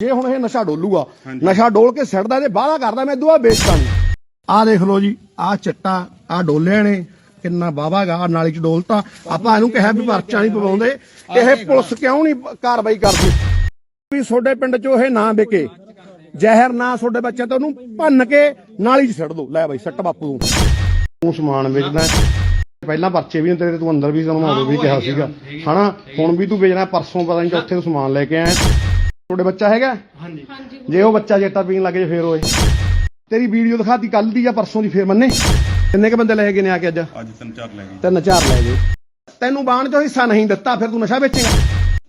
ਜੇ ਹੁਣ ਇਹ ਨਸ਼ਾ ਡੋਲੂਗਾ ਨਸ਼ਾ ਡੋਲ ਕੇ ਸਿੱਟਦਾ ਇਹਦੇ ਬਾਹਲਾ ਕਰਦਾ ਮੈਂ ਦੁਆ ਵੇਚਦਾ ਨਹੀਂ ਆਹ ਦੇਖ ਲਓ ਜੀ ਆਹ ਚਿੱਟਾ ਆਹ ਡੋਲਿਆ ਨੇ ਕਿੰਨਾ ਬਾਵਾਗਾ ਆਹ ਨਾਲੀ ਚ ਡੋਲਤਾ। ਆਪਾਂ ਇਹਨੂੰ ਕਿਹਾ ਵੀ ਪਰਚਾ ਨਹੀਂ ਪਵਾਉਂਦੇ। ਇਹ ਪੁਲਿਸ ਕਿਉਂ ਨਹੀਂ ਕਾਰਵਾਈ ਕਰਦੀ? ਵੀ ਤੁਹਾਡੇ ਪਿੰਡ ਚੋਂ ਇਹ ਨਾ ਵਿਕੇ। ਜ਼ਹਿਰ ਨਾ ਤੁਹਾਡੇ ਬੱਚੇ ਤੋਂ ਉਹਨੂੰ ਭੰਨ ਕੇ ਨਾਲੀ 'ਚ ਸਿੱਟ ਦੋ। ਲੈ ਬਾਈ ਸੱਟ ਬਾਪੂ ਨੂੰ। ਤੂੰ ਸਮਾਨ ਵੇਚਦਾ। ਪਹਿਲਾਂ ਪਰਚੇ ਵੀ ਨੇ ਤੇਰੇ ਤੂੰ ਅੰਦਰ ਵੀ ਉਦੋਂ ਵੀ ਕਿਹਾ ਸੀਗਾ। ਹਨਾ? ਹੁਣ ਵੀ ਤੂੰ ਵੇਚਣਾ ਪਰਸੋਂ ਪਤਾ ਨਹੀਂ ਚੌਥੇ ਤੋਂ ਸਮਾਨ ਲੈ ਕੇ ਆਇਆ। ਤੁਹਾਡੇ ਬੱਚਾ ਹੈਗਾ? ਹਾਂਜੀ। ਜੇ ਉਹ ਬੱਚਾ ਜੇਟਾ ਪੀਣ ਲੱਗੇ ਫੇਰ ਹੋਏ ਤੇਰੀ ਵੀਡੀਓ ਦਿਖਾਤੀ ਕੱਲ ਦੀ ਜਾਂ ਪਰਸੋਂ ਦੀ ਫੇਰ ਮੰਨੇ? ਕਿੰਨੇ ਕ ਬੰਦੇ ਲੈ ਗਏ ਨੇ ਆ ਕੇ ਅੱਜ? ਅੱਜ ਤਿੰਨ ਚਾਰ ਲੈ ਗਏ। ਤਿੰਨ ਚਾਰ ਲੈ ਗਏ। ਤੈਨੂੰ ਬਾਣ ਚੋਂ ਹਿੱਸਾ ਨਹੀਂ ਦਿੱਤਾ ਫਿਰ ਤੂੰ ਨਸ਼ਾ ਵੇਚੇਗਾ।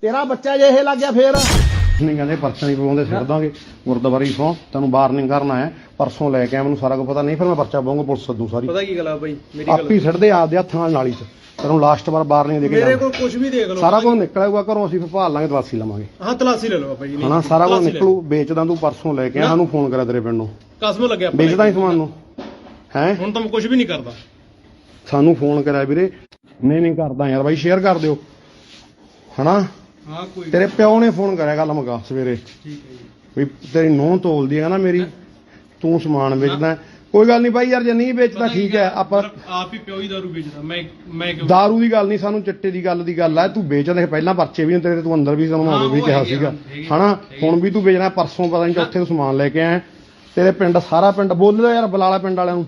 ਤੇਰਾ ਬੱਚਾ ਜੇ ਇਹ ਲੱਗ ਗਿਆ ਫੇਰ? ਨਹੀਂ ਕਹਿੰਦੇ ਪਰਚਾ ਨਹੀਂ ਪਵਾਉਂਦੇ ਸਿਰ ਦਾਂਗੇ। ਗੁਰਦੁਆਰੇ ਤੋਂ ਤੈਨੂੰ ਵਾਰਨਿੰਗ ਕਰਨਾ ਹੈ ਪਰਸੋਂ ਲੈ ਕੇ ਆ ਮੈਨੂੰ ਸਾਰਾ ਕੁਝ ਪਤਾ। ਨਹੀਂ ਫਿਰ ਮੈਂ ਪਰਚਾ ਪਾਉਂਗਾ ਪੁਲਿਸ ਸੱਦੂ ਸਾਰੀ। ਪਤਾ ਕੀ ਗੱਲ ਆ ਬਾਈ? ਮੇਰੀ ਆਪੀ ਸਿੱਟਦੇ ਆਪਦੇ ਹੱਥਾਂ ਨਾਲ ਨਾਲੀ 'ਚ। ਤੈਨੂੰ ਲਾਸਟ ਵਾਰ ਵਾਰਨਿੰਗ ਦੇ ਕੇ ਮੇਰੇ। ਕੋਲ ਕੁਝ ਵੀ ਦੇਖ ਲਓ। ਸਾਰਾ ਕੁਝ ਨਿਕਲੇਗਾ ਘਰੋਂ ਅਸੀਂ ਫਿਰ ਭਾਲ ਲਾਂਗੇ ਤਲਾਸੀ ਲਵਾਂਗੇ। ਹਾਂ ਤਲਾਸੀ ਲੈ ਲਓ ਬਾਬਾ ਜੀ ਹਨਾ ਸਾਰਾ ਕੁਝ ਨਿਕਲੂ। ਵੇਚਦਾ ਤੂੰ ਪਰਸੋਂ ਲੈ ਕੇ ਆ ਸਾਨੂੰ ਫੋਨ ਕਰਿਆ ਤੇਰੇ ਪਿੰਡ। ਨੂੰ ਕਸਮ ਲੱਗਿਆ ਵੇਚਦਾ ਹੀ ਸਮਾਨ ਨੂੰ। ਹੈ? ਹੁਣ ਤਾਂ ਮੈਂ ਕੁਝ ਵੀ ਨਹੀਂ ਕਰਦਾ। ਸਾਨੂੰ ਫੋਨ ਕਰਿਆ ਵੀਰੇ। ਨਹੀਂ ਨਹੀਂ ਕਰਦਾ ਯਾਰ ਬਾਈ ਸ਼ੇਅਰ ਕਰ ਦਿਓ। ਹਨਾ? ਹਾਂ ਕੋਈ ਤੇਰੇ ਪਿਓ ਨੇ ਫੋਨ ਕਰਿਆ ਗੱਲ ਮਗਾ ਸਵੇਰੇ। ਠੀਕ ਹੈ ਜੀ। ਵੀ ਤੇਰੀ ਨੋਹ ਤੋਲਦੀ ਹੈ ਨਾ ਮੇਰੀ ਤੂੰ ਸਮਾਨ ਵੇਚਦਾ। ਕੋਈ ਗੱਲ ਨਹੀਂ ਬਾਈ ਯਾਰ ਜੇ ਨਹੀਂ ਵੇਚਦਾ ਠੀਕ ਹੈ ਆਪਾਂ ਆਪ ਹੀ ਪਿਓ ਹੀ ਦਾਰੂ ਵੇਚਦਾ ਮੈਂ ਮੈਂ ਕਿਉਂ ਦਾਰੂ ਦੀ ਗੱਲ ਨਹੀਂ ਸਾਨੂੰ ਚਿੱਟੇ ਦੀ ਗੱਲ ਦੀ ਗੱਲ ਹੈ ਤੂੰ ਵੇਚਦਾ ਪਹਿਲਾਂ ਪਰਚੇ ਵੀ ਨੇ ਤੇਰੇ ਤੂੰ ਅੰਦਰ ਵੀ ਉਦੋਂ ਵੀ ਕਿਹਾ ਸੀਗਾ। ਹਨਾ? ਹੁਣ ਵੀ ਤੂੰ ਵੇਚਣਾ ਪਰਸੋਂ ਪਤਾ ਨਹੀਂ ਤੋਂ ਸਮਾਨ ਲੈ ਕੇ ਆਇਆ। ਤੇਰੇ ਪਿੰਡ ਸਾਰਾ ਪਿੰਡ ਬੋਲ ਲਓ ਯਾਰ ਬੁਲਾਲਾ ਪਿੰਡ ਵਾਲਿਆਂ ਨੂੰ।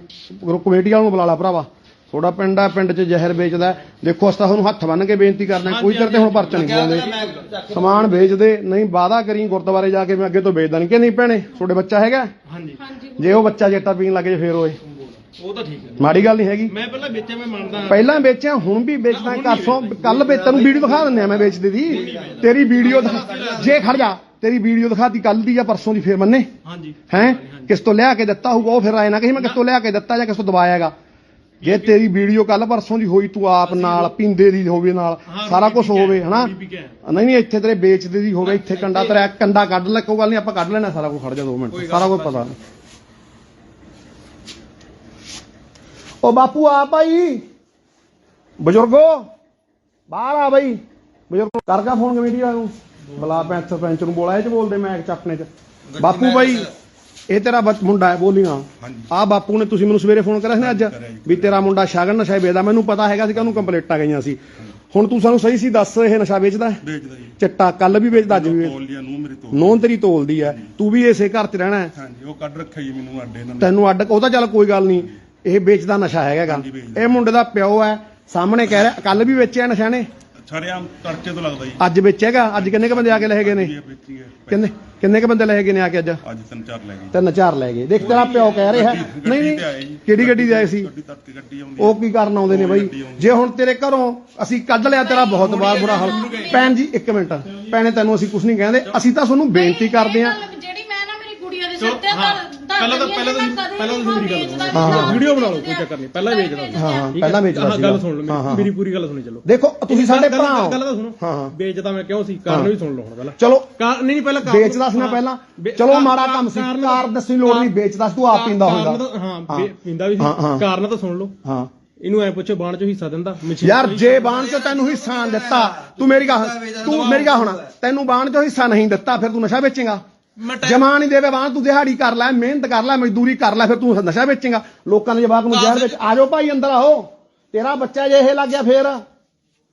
ਕਮੇਟੀ ਵਾਲਿਆਂ ਨੂੰ ਬੁਲਾਲਾ ਭਰਾਵਾ। ਥੋੜਾ ਪਿੰਡ ਆ ਪਿੰਡ 'ਚ ਜ਼ਹਿਰ ਵੇਚਦਾ ਹੈ। ਦੇਖੋ ਅਸਤਾ ਤੁਹਾਨੂੰ ਹੱਥ ਬੰਨ ਕੇ ਬੇਨਤੀ ਕਰਦਾ ਕੋਈ ਤੇਰੇ ਤੇ ਹੁਣ ਪਰਚਾ ਨਹੀਂ ਪਾਉਂਦੇ ਸਮਾਨ ਵੇਚਦੇ ਨਹੀਂ ਵਾਦਾ ਕਰੀ ਗੁਰਦੁਆਰੇ ਜਾ ਕੇ ਮੈਂ ਅੱਗੇ ਤੋਂ ਵੇਚਦਾ ਨਹੀਂ ਕਿ ਨਹੀਂ ਭੈਣੇ ਤੁਹਾਡੇ ਬੱਚਾ ਹੈਗਾ? ਹਾਂਜੀ। ਜੇ ਉਹ ਬੱਚਾ ਜੇਟਾ ਪੀਣ ਲੱਗੇ ਫੇਰ ਹੋਏ ਉਹ ਤਾਂ ਠੀਕ ਹੈ। ਮਾੜੀ ਗੱਲ ਨਹੀਂ ਹੈਗੀ। ਮੈਂ ਪਹਿਲਾਂ ਵੇਚਿਆ ਮੈਂ ਮੰਨਦਾ ਪਹਿਲਾਂ ਵੇਚਿਆ ਹੁਣ ਵੀ ਵੇਚਦਾ। ਕਰਸੋਂ ਕੱਲ ਵੇਚਣ ਨੂੰ ਵੀਡੀਓ ਦਿਖਾ ਦਿੰਦੇ ਆ ਮੈਂ ਵੇਚਦੇ ਦੀ। ਤੇਰੀ ਵੀਡੀਓ ਜੇ ਖੜ ਜਾ ਤੇਰੀ ਵੀਡੀਓ ਦਿਖਾਤੀ ਕੱਲ ਦੀ ਜਾਂ ਪਰਸੋਂ ਦੀ ਫੇਰ ਮੰਨੇ। ਹਾਂਜੀ। ਹੈ? ਕਿਸ ਤੋਂ ਲਿਆ ਕੇ ਦਿੱਤਾ ਹੋਊਗਾ ਉਹ ਫਿਰ ਆਏ ਨਾ ਕਹੀ ਮੈਂ ਕਿਸ ਤੋਂ ਲਿਆ ਕੇ ਦਿੱਤਾ ਜਾਂ ਕਿਸ ਤੋਂ ਦਵਾਇਆਗਾ ਜੇ ਤੇਰੀ ਵੀਡੀਓ ਕੱਲ ਪਰਸੋਂ ਦੀ ਹੋਈ ਤੂੰ ਆਪ ਨਾਲ ਪਿੰਦੇ ਦੀ ਹੋਵੇ ਨਾਲ ਸਾਰਾ ਕੁਝ ਹੋਵੇ ਹਨਾ। ਨਹੀਂ ਨਹੀਂ ਇੱਥੇ ਤੇਰੇ ਵੇਚਦੇ ਦੀ ਹੋਵੇ ਇੱਥੇ ਕੰਡਾ ਤੇਰਾ ਕੰਡਾ ਕੱਢ ਲੈ ਕੋਈ ਗੱਲ ਨਹੀਂ ਆਪਾਂ ਕੱਢ ਲੈਣਾ ਸਾਰਾ ਕੁਝ ਖੜ ਜਾ 2 ਮਿੰਟ ਸਾਰਾ ਕੁਝ ਪਤਾ। ਉਹ ਬਾਪੂ ਆ ਭਾਈ। ਬਜ਼ੁਰਗੋ ਬਾਹਰ ਆ ਬਾਈ। ਬਜ਼ੁਰਗੋ ਕਰਗਾ ਫੋਨ ਕਮੇਟੀ ਵਾਲਿਆਂ ਨੂੰ। ਬੁਲਾ ਪੈਂਚ ਸਰਪੰਚ ਨੂੰ ਬੋਲਾ ਇਹ ਚ ਬੋਲਦੇ ਮੈਂ ਚ। ਆਪਣੇ ਚ ਬਾਪੂ ਬਾਈ ਇਹ ਤੇਰਾ ਬੱਚ- ਮੁੰਡਾ ਹੈ ਬੋਲੀਆਂ। ਆ ਬਾਪੂ ਨੇ ਤੁਸੀਂ ਮੈਨੂੰ ਸਵੇਰੇ ਫੋਨ ਕਰਿਆ ਸੀ ਨਾ ਅੱਜ ਵੀ ਤੇਰਾ ਮੁੰਡਾ ਸ਼ਗਨ ਨਸ਼ਾ ਵੇਚਦਾ। ਮੈਨੂੰ ਪਤਾ ਹੈਗਾ ਸੀ ਕਿ ਉਹਨੂੰ ਕੰਪਲੇਂਟਾਂ ਗਈਆਂ ਸੀ। ਹੁਣ ਤੂੰ ਸਾਨੂੰ ਸਹੀ ਸੀ ਦੱਸ ਇਹ ਨਸ਼ਾ ਵੇਚਦਾ ਹੈ? ਵੇਚਦਾ ਜੀ। ਚਿੱਟਾ ਕੱਲ ਵੀ ਵੇਚਦਾ ਅੱਜ ਵੀ ਤੋਲ ਲਿਆ ਨੂੰ ਮੇਰੇ ਤੋਂ ਨੋਨ ਤੇਰੀ ਤੋਲਦੀ ਹੈ ਤੂੰ ਵੀ ਇਸੇ ਘਰ 'ਚ ਰਹਿਣਾ ਹੈ। ਹਾਂਜੀ ਉਹ ਕੱਢ ਰੱਖਿਆ ਜੀ ਮੈਨੂੰ ਅੱਡੇ ਇਹਨਾਂ ਨੇ। ਤੈਨੂੰ ਅੱਡ ਉਹ ਤਾਂ ਚੱਲ ਕੋਈ ਗੱਲ ਨਹੀਂ। ਇਹ ਵੇਚਦਾ ਨਸ਼ਾ ਹਾਂਜੀ, ਵੇਚਦਾ। ਇਹ ਮੁੰਡੇ ਦਾ ਪਿਓ ਹੈ। ਸਾਹਮਣੇ ਕਹਿ ਰਿਹਾ ਕੱਲ ਵੀ ਵੇਚਿਆ ਨਸ਼ਾ ਨੇ। ਛੜਿਆ ਕਰਚੇ ਤੋਂ ਲੱਗਦਾ ਜੀ। ਅੱਜ ਵੇਚੇਗਾ ਅੱਜ ਕਿੰਨੇ ਕ ਬੰਦੇ ਆ ਕੇ ਲੈ ਗਏ ਨੇ? ਇਹ ਵੇਚੀ ਹੈ। ਕਿੰਨੇ ਕਿੰਨੇ ਕ ਬੰਦੇ ਲੈ ਗਏ ਨੇ ਆ ਕੇ ਅੱਜ? ਅੱਜ ਤਿੰਨ ਚਾਰ ਲੈ ਗਏ ਤਿੰਨ ਚਾਰ ਲੈ ਗਏ। ਦੇਖ ਤੇਰਾ ਪਿਓ ਕਹਿ ਰਿਹਾ। ਨਹੀਂ ਗੱਡੀ ਤੇ ਆਏ ਨਹੀਂ ਜੀ। ਕਿਹੜੀ ਗੱਡੀ ਦੇ ਆਏ ਸੀ? ਗੱਡੀ ਤੜਕੇ ਗੱਡੀ ਆਉਂਦੀ ਉਹ ਕੀ ਕਰਨ ਆਉਂਦੇ ਨੇ ਬਾਈ? ਜੇ ਹੁਣ ਤੇਰੇ ਘਰੋਂ ਅਸੀਂ ਕੱਢ ਲਿਆ ਤੇਰਾ ਬਹੁਤ ਬਾਰ ਬੁਰਾ ਹਾਲ। ਭੈਣ ਜੀ ਇੱਕ ਮਿੰਟ। ਭੈਣੇ ਤੈਨੂੰ ਅਸੀਂ ਕੁਝ ਨਹੀਂ ਕਹਿੰਦੇ। ਅਸੀਂ ਤਾਂ ਤੁਹਾਨੂੰ ਬੇਨਤੀ ਕਰਦੇ ਆਂ ਜਿਹੜੀ ਚਲੋ, ਹਾਂ, ਪਹਿਲਾਂ ਤਾਂ- ਪਹਿਲਾਂ ਤੁਸੀਂ- ਪਹਿਲਾਂ ਤੁਸੀਂ ਮੇਰੀ ਗੱਲ ਸੁਣੋ। ਵੀਡੀਓ ਬਣਾ ਲਓ ਕੋਈ ਚੱਕਰ ਨਹੀਂ। ਪਹਿਲਾਂ ਵੇਚਦਾ ਸੀ। ਹਾਂ ਹਾਂ ਠੀਕ ਹੈ? ਪਹਿਲਾਂ ਵੇਚਦਾ ਹਾਂ, ਸੀ ਗੱਲ ਸੁਣ ਲਓ। ਹਾਂ, ਹਾਂ। ਮੇਰੀ- ਮੇਰੀ ਪੂਰੀ ਗੱਲ ਸੁਣੀ ਚੱਲੋ। ਦੇਖੋ ਤੁਸੀਂ ਸਾਡੇ ਗੱਲ- ਭਰਾ ਹੋ। ਗੱਲ ਤਾਂ ਸੁਣੋ। ਹਾਂ, ਹਾਂ। ਵੇਚਦਾ ਮੈਂ ਕਿਉਂ ਸੀ ਕਾਰਨ ਵੀ ਸੁਣ ਲਓ ਹੁਣ ਪਹਿਲਾਂ। ਚਲੋ ਕਾਰ ਨਹੀਂ ਨਹੀਂ ਪਹਿਲਾਂ ਕਾਰਨ- ਵੇਚਦਾ ਸੀ ਨਾ ਹਾਂ, ਪਹਿਲਾਂ। ਵੇ- ਚਲੋ ਕਾਰ- ਮਾੜਾ ਕੰਮ ਸੀ। ਕਾਰਨ- ਕਾਰ ਦੱਸਣੀ ਲੋੜ ਨਹੀਂ ਵੇਚਦਾ ਸੀ ਤੂੰ ਆਪ ਪੀਂਦਾ ਕਾਰਨ ਹੁੰਦਾ। ਤਾਂ- ਹਾਂ ਹਾਂ। ਵੇ- ਪੀਂਦਾ ਵੀ ਹਾਂ, ਹਾਂ। ਸੀ ਕਾਰਨ ਤਾਂ ਸੁਣ ਲਓ। ਹਾਂ। ਇਹਨੂੰ ਐ ਪੁੱਛੋ ਬਾਣ ਚੋਂ ਹਿੱਸਾ ਦਿੰਦਾ ਮਸ਼ੀਨ ਯਾਰ ਚੋਂ ਜੇ ਬਾਣ ਚੋਂ ਤੈਨੂੰ ਹਿੱਸਾ ਦਿੱਤਾ ਤੂੰ ਮੇਰੀ ਗੱਲ ਤੂੰ ਮੇਰੀ ਗੱਲ ਹੁਣ ਤੈਨੂੰ ਬਾਣ ਚੋਂ ਹਿੱਸਾ ਨਹੀਂ ਦਿੱਤਾ ਫਿਰ ਤੂੰ ਨਸ਼ਾ ਵੇਚੇਗਾ। ਜਮਾ ਨਹੀਂ ਦੇਵੇ ਬਾਣ ਤੂੰ ਦਿਹਾੜੀ ਕਰ ਲੈ ਮਿਹਨਤ ਕਰ ਲੈ ਮਜ਼ਦੂਰੀ ਕਰ ਲੈ ਫਿਰ ਤੂੰ ਨਸ਼ਾ ਵੇਚੇਗਾ। ਲੋਕਾਂ ਦੇ ਜਵਾਕ ਨੂੰ ਜ਼ਹਿਰ ਵਿੱਚ ਆ ਜਾਓ ਭਾਈ ਅੰਦਰ ਆਓ। ਤੇਰਾ ਬੱਚਾ ਜੇ ਇਹ ਲੱਗ ਗਿਆ ਫੇਰ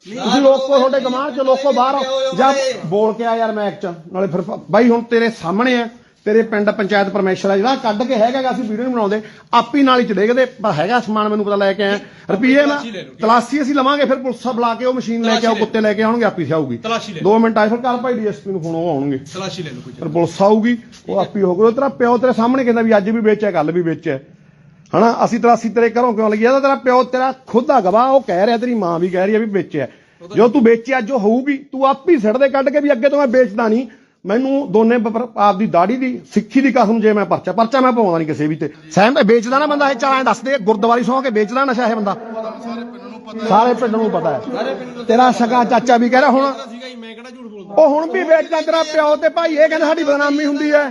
ਤੁਸੀਂ ਲੋਕੋ ਤੁਹਾਡੇ ਗਮਾਨ ਚ ਲੋਕੋ ਬਾਹਰ। ਜਾ ਬੋਲ ਕੇ ਆ ਯਾਰ ਮੈਕ ਚ। ਨਾਲੇ ਫਿਰ ਬਾਈ ਹੁਣ ਤੇਰੇ ਸਾਹਮਣੇ ਆ। ਤੇਰੇ ਪਿੰਡ ਪੰਚਾਇਤ ਪਰਮੇਸ਼ਰ ਆ ਜਿਹੜਾ ਕੱਢ ਕੇ ਹੈਗਾ ਗਾ, ਅਸੀਂ ਵੀਡੀਓ ਨਹੀਂ ਬਣਾਉਂਦੇ ਆਪੀ ਨਾਲ ਹੀ ਚ ਡੇਗਦੇ ਪਰ ਹੈਗਾ ਸਮਾਨ ਮੈਨੂੰ ਪਤਾ ਲੈ ਕੇ ਆਇਆ। ਰੁਪਈਏ ਮੈਂ ਤਲਾਸੀ ਅਸੀਂ ਲਵਾਂਗੇ ਫਿਰ ਪੁਲਿਸ ਬੁਲਾ ਕੇ ਉਹ ਮਸ਼ੀਨ ਲੈ ਕੇ ਆਓ ਕੁੱਤੇ ਲੈ ਕੇ ਆਉਣਗੇ ਆਪੀ ਸਿਆਊਗੀ। ਤਲਾਸ਼ੀ ਲੈ 2 ਮਿੰਟ ਆਏ ਫਿਰ ਕਰ ਭਾਈ ਡੀਐਸਪੀ ਨੂੰ ਫੋਨ ਉਹ ਆਉਣਗੇ। ਤਲਾਸ਼ੀ ਲੈ ਲਓ ਕੋਈ ਫਿਰ ਪੁਲਿਸ ਆਊਗੀ ਉਹ ਆਪੀ ਹੋਊਗਾ ਤੇਰਾ ਪਿਓ ਤੇਰੇ ਸਾਹਮਣੇ ਕਹਿੰਦਾ ਵੀ ਅੱਜ ਵੀ ਵੇਚਿਆ ਕੱਲ ਵੀ ਵੇਚਿਆ। ਹਨਾ ਅਸੀਂ ਤਲਾਸੀ ਤੇਰੇ ਘਰੋਂ ਕਿਉਂ ਲੱਗੀ ਇਹਦਾ ਤੇਰਾ ਪਿਓ ਤੇਰਾ ਖੁਦ ਦਾ ਗਵਾਹ ਉਹ ਕਹਿ ਰਿਹਾ ਤੇਰੀ ਮਾਂ ਵੀ ਕਹਿ ਰਹੀ ਆ ਵੀ ਵੇਚਿਆ। ਜੋ ਤੂੰ ਵੇਚਿਆ ਜੋ ਹੋਊਗੀ ਤੂੰ ਆਪ ਹੀ ਦੇ ਕੱਢ ਕੇ ਵੀ ਅੱਗੇ ਤੋਂ ਮੈਂ ਵੇਚਦਾ ਨਹੀਂ। ਮੈਨੂੰ ਦੋਨੇ ਆਪ ਦੀ ਦਾੜੀ ਦੀ, ਸਿੱਖੀ ਦੀ ਕਸਮ ਜੇ ਮੈਂ ਪਰਚਾ ਪਰਚਾ ਮੈਂ ਪਵਾਉਂਦਾ ਨਹੀਂ ਕਿਸੇ ਵੀ ਤੇ। ਸਹਿਮ ਵੇਚਦਾ ਨਾ ਬੰਦਾ, ਇਹ ਚਾਲਾਂ ਦੱਸਦੇ, ਗੁਰਦੁਆਰੀ ਸੌਂ ਕੇ ਵੇਚਦਾ ਨਸ਼ਾ ਇਹ ਬੰਦਾ। ਸਾਰੇ ਪਿੰਡ ਨੂੰ ਪਤਾ ਹੈ। ਤੇਰਾ ਸਗਾ ਚਾਚਾ ਵੀ ਕਹਿ ਰਿਹਾ ਹੁਣ, ਉਹ ਹੁਣ ਵੀ ਵੇਚਦਾ ਤੇਰਾ ਪਿਓ ਤੇ ਭਾਈ, ਇਹ ਕਹਿੰਦੇ ਸਾਡੀ ਬਦਨਾਮੀ ਹੁੰਦੀ ਹੈ।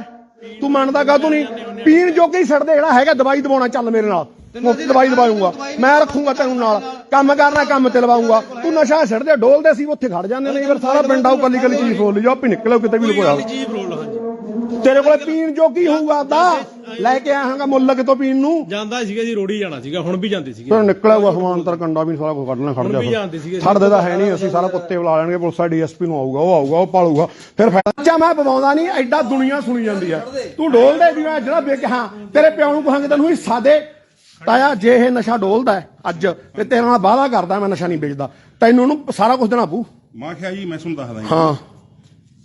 ਤੂੰ ਮੰਨਦਾ ਕਾ ਤੂੰ ਨਹੀਂ ਪੀਣ ਜੋਗੇ ਹੀ ਛੱਡਦੇ ਜਿਹੜਾ ਹੈਗਾ, ਦਵਾਈ ਦਵਾਉਣਾ ਚੱਲ ਮੇਰੇ ਨਾਲ। ਦਵਾਈ ਦਵਾਉਂਗਾ ਮੈਂ ਰੱਖੂੰਗਾ ਤੈਨੂੰ ਨਾਲ। ਕੰਮ ਕਰਨਾ ਕੰਮ ਤੇ ਲਵਾਉਂਗਾ ਤੂੰ ਨਸ਼ਾ ਛੱਡਦੇ ਡੋਲਦੇ ਸੀ ਉੱਥੇ ਖੜ ਜਾਂਦੇ ਨੇ। ਫਿਰ ਸਾਰਾ ਪਿੰਡ ਆਉ ਕੱਲੀ ਕੱਲੀ ਚੀਜ਼ ਫੋਲ ਲਈ। ਆਪੇ ਨਿਕਲੋ ਕਿਤੇ ਵੀ ਹਾਂਜੀ। ਤੇਰੇ ਕੋਲੇ ਪੀਣ ਜੋ ਕੀ ਹੋਊਗਾ ਦਾ ਲੈ ਕੇ ਆਇਆ ਹਾਂਗਾ ਮੁੱਲ ਕਿਤੋਂ ਪੀਣ ਨੂੰ। ਜਾਂਦਾ ਸੀਗਾ ਜੀ ਰੋੜੀ ਜਾਣਾ ਸੀਗਾ ਹੁਣ ਵੀ ਜਾਂਦੇ ਸੀਗੇ। ਫਿਰ ਨਿਕਲਿਆ ਹੋਊਗਾ ਸਮਾਨ ਤਰ ਕੰਡਾ ਵੀ ਸਾਰਾ ਕੁਝ ਕੱਢਣਾ ਖੜ ਜਾ ਵੀ ਫਿਰ। ਜਾਂਦੇ ਸੀਗੇ ਛੱਡਦੇ ਤਾਂ ਹੈ ਨਹੀਂ ਅਸੀਂ ਸਾਰਾ ਕੁੱਤੇ ਬੁਲਾ ਲੈਣਗੇ ਪੁਲਿਸ ਦਾ ਡੀਐਸਪੀ ਨੂੰ ਆਊਗਾ ਉਹ ਆਊਗਾ ਉਹ ਪਾਲੂਗਾ। ਫਿਰ ਫਾਇਦਾ ਬੱਚਾ ਮੈਂ ਪਵਾਉਂਦਾ ਨਹੀਂ ਐਡਾ ਦੁਨੀਆ ਸੁਣੀ ਜਾਂਦੀ ਆ। ਤੂੰ ਡੋਲ ਦੇ ਵੀ ਮੈਂ ਜਿਹੜਾ ਵੇਖ ਹਾਂ ਤੇਰੇ ਪਿਓ ਨੂੰ ਕਹਾਂਗੇ ਤੈਨੂੰ ਹਿੱਸਾ ਦੇ ਤਾਇਆ ਜੇ ਇਹ ਨਸ਼ਾ ਡੋਲਦਾ ਹੈ ਅੱਜ ਤੇ ਤੇਰੇ ਨਾਲ ਵਾਅਦਾ ਕਰਦਾ ਮੈਂ ਨਸ਼ਾ ਨਹੀਂ ਵੇਚਦਾ। ਤੈਨੂੰ ਉਹਨੂੰ ਸਾਰਾ ਕੁਝ ਦੇਣਾ ਪਊ। ਮੈਂ ਕਿਹਾ ਜੀ ਮੈਂ ਤੁਹਾਨੂੰ ਦੱਸਦਾ ਹਾਂ।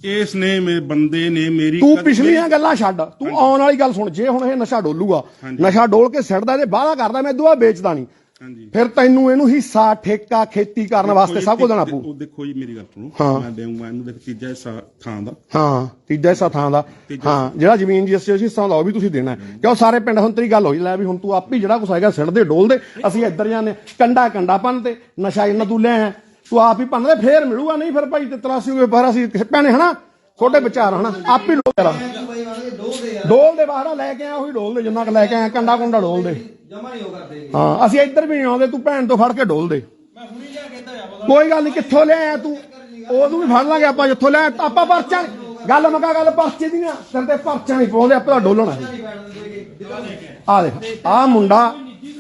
ਇਸ ਨੇ ਮੇਰੇ ਬੰਦੇ ਨੇ ਮੇਰੀ ਤੂੰ ਪਿਛਲੀਆਂ ਗੱਲਾਂ ਛੱਡ। ਤੂੰ ਆਉਣ ਵਾਲੀ ਗੱਲ ਸੁਣ। ਜੇ ਹੁਣ ਇਹ ਨਸ਼ਾ ਡੋਲੂਗਾ। ਨਸ਼ਾ ਡੋਲ ਕੇ ਸਿੱਟਦਾ ਤੇ ਵਾਅਦਾ ਕਰਦਾ ਮੈਂ ਦੁਆ ਵੇਚਦਾ ਨਹੀਂ। ਫਿਰ ਤੈਨੂੰ ਇਹਨੂੰ ਹਿੱਸਾ ਠੇਕਾ ਖੇਤੀ ਕਰਨ ਵਾਸਤੇ ਸਭ ਕੁਝ ਦੇਣਾ ਪਊ। ਉਹ ਦੇਖੋ ਜੀ ਮੇਰੀ ਗੱਲ ਸੁਣੋ। ਮੈਂ ਦੇਵਾਂਗਾ ਇਹਨੂੰ ਦੇਖ ਤੀਜਾ ਹਿੱਸਾ ਥਾਂ ਦਾ। ਹਾਂ ਤੀਜਾ ਹਿੱਸਾ ਥਾਂ ਦਾ। ਹਾਂ ਜਿਹੜਾ ਜ਼ਮੀਨ ਜਿਸ ਚ ਹਿੱਸਾ ਹੁੰਦਾ ਉਹ ਵੀ ਤੁਸੀਂ ਦੇਣਾ। ਕਿਉਂ ਸਾਰੇ ਪਿੰਡ ਹੁਣ ਤੇਰੀ ਗੱਲ ਹੋਈ ਲੈ ਵੀ ਹੁਣ ਤੂੰ ਆਪ ਹੀ ਜਿਹੜਾ ਕੁਛ ਹੈਗਾ ਸਿੱਟਦੇ ਡੋਲਦੇ ਅਸੀਂ ਇੱਧਰ ਜਾਂਦੇ ਕੰਡਾ ਕੰਡਾ ਪੰਨ ਤੇ ਨਸ਼ਾ ਇਹਨਾਂ ਤੂੰ ਲੈ ਆਇਆ ਤੂੰ ਆਪ ਹੀ ਪੰਨਦੇ ਫੇਰ ਮਿਲੂਗਾ ਨਹੀਂ ਫਿਰ ਭਾਈ ਤੇ ਤਰਾਸੀ ਹੋਏ ਬਾਹਰ ਅਸੀਂ ਭੈਣੇ ਹਨਾ? ਛੋਟੇ ਵਿਚਾਰ ਹਨਾ? ਆਪ ਹੀ ਲੋਕ ਕਰਾਂ ਡੋਲ ਦੇ ਬਾਹਰ ਲੈ ਕੇ ਆਇਆ ਉਹੀ ਡੋਲ ਦੇ ਜਿੰਨਾ ਕੁ ਲੈ ਕੇ ਆਇਆ ਕੰਡਾ ਕੁੰਡਾ ਡੋਲ ਦੇ। ਹਾਂ ਅਸੀਂ ਇੱਧਰ ਵੀ ਨਹੀਂ ਆਉਂਦੇ ਤੂੰ ਭੈਣ ਤੋਂ ਫੜ ਕੇ ਡੋਲ ਦੇ। ਕੋਈ ਗੱਲ ਨਹੀਂ ਕਿੱਥੋਂ ਲਿਆਇਆ ਤੂੰ? ਉਹਨੂੰ ਵੀ ਫੜ ਲਾਂਗੇ ਆਪਾਂ ਜਿੱਥੋਂ ਲਿਆ ਆਪਾਂ ਪਰਚਾ ਗੱਲ ਮਕਾ ਗੱਲ ਪਰਚੇ ਦੀਆਂ ਤੇਰੇ ਤੇ ਪਰਚਾ ਨਹੀਂ ਪਾਉਂਦੇ ਆਪਾਂ ਡੋਲਣਾ ਆ ਦੇਖ ਆ ਮੁੰਡਾ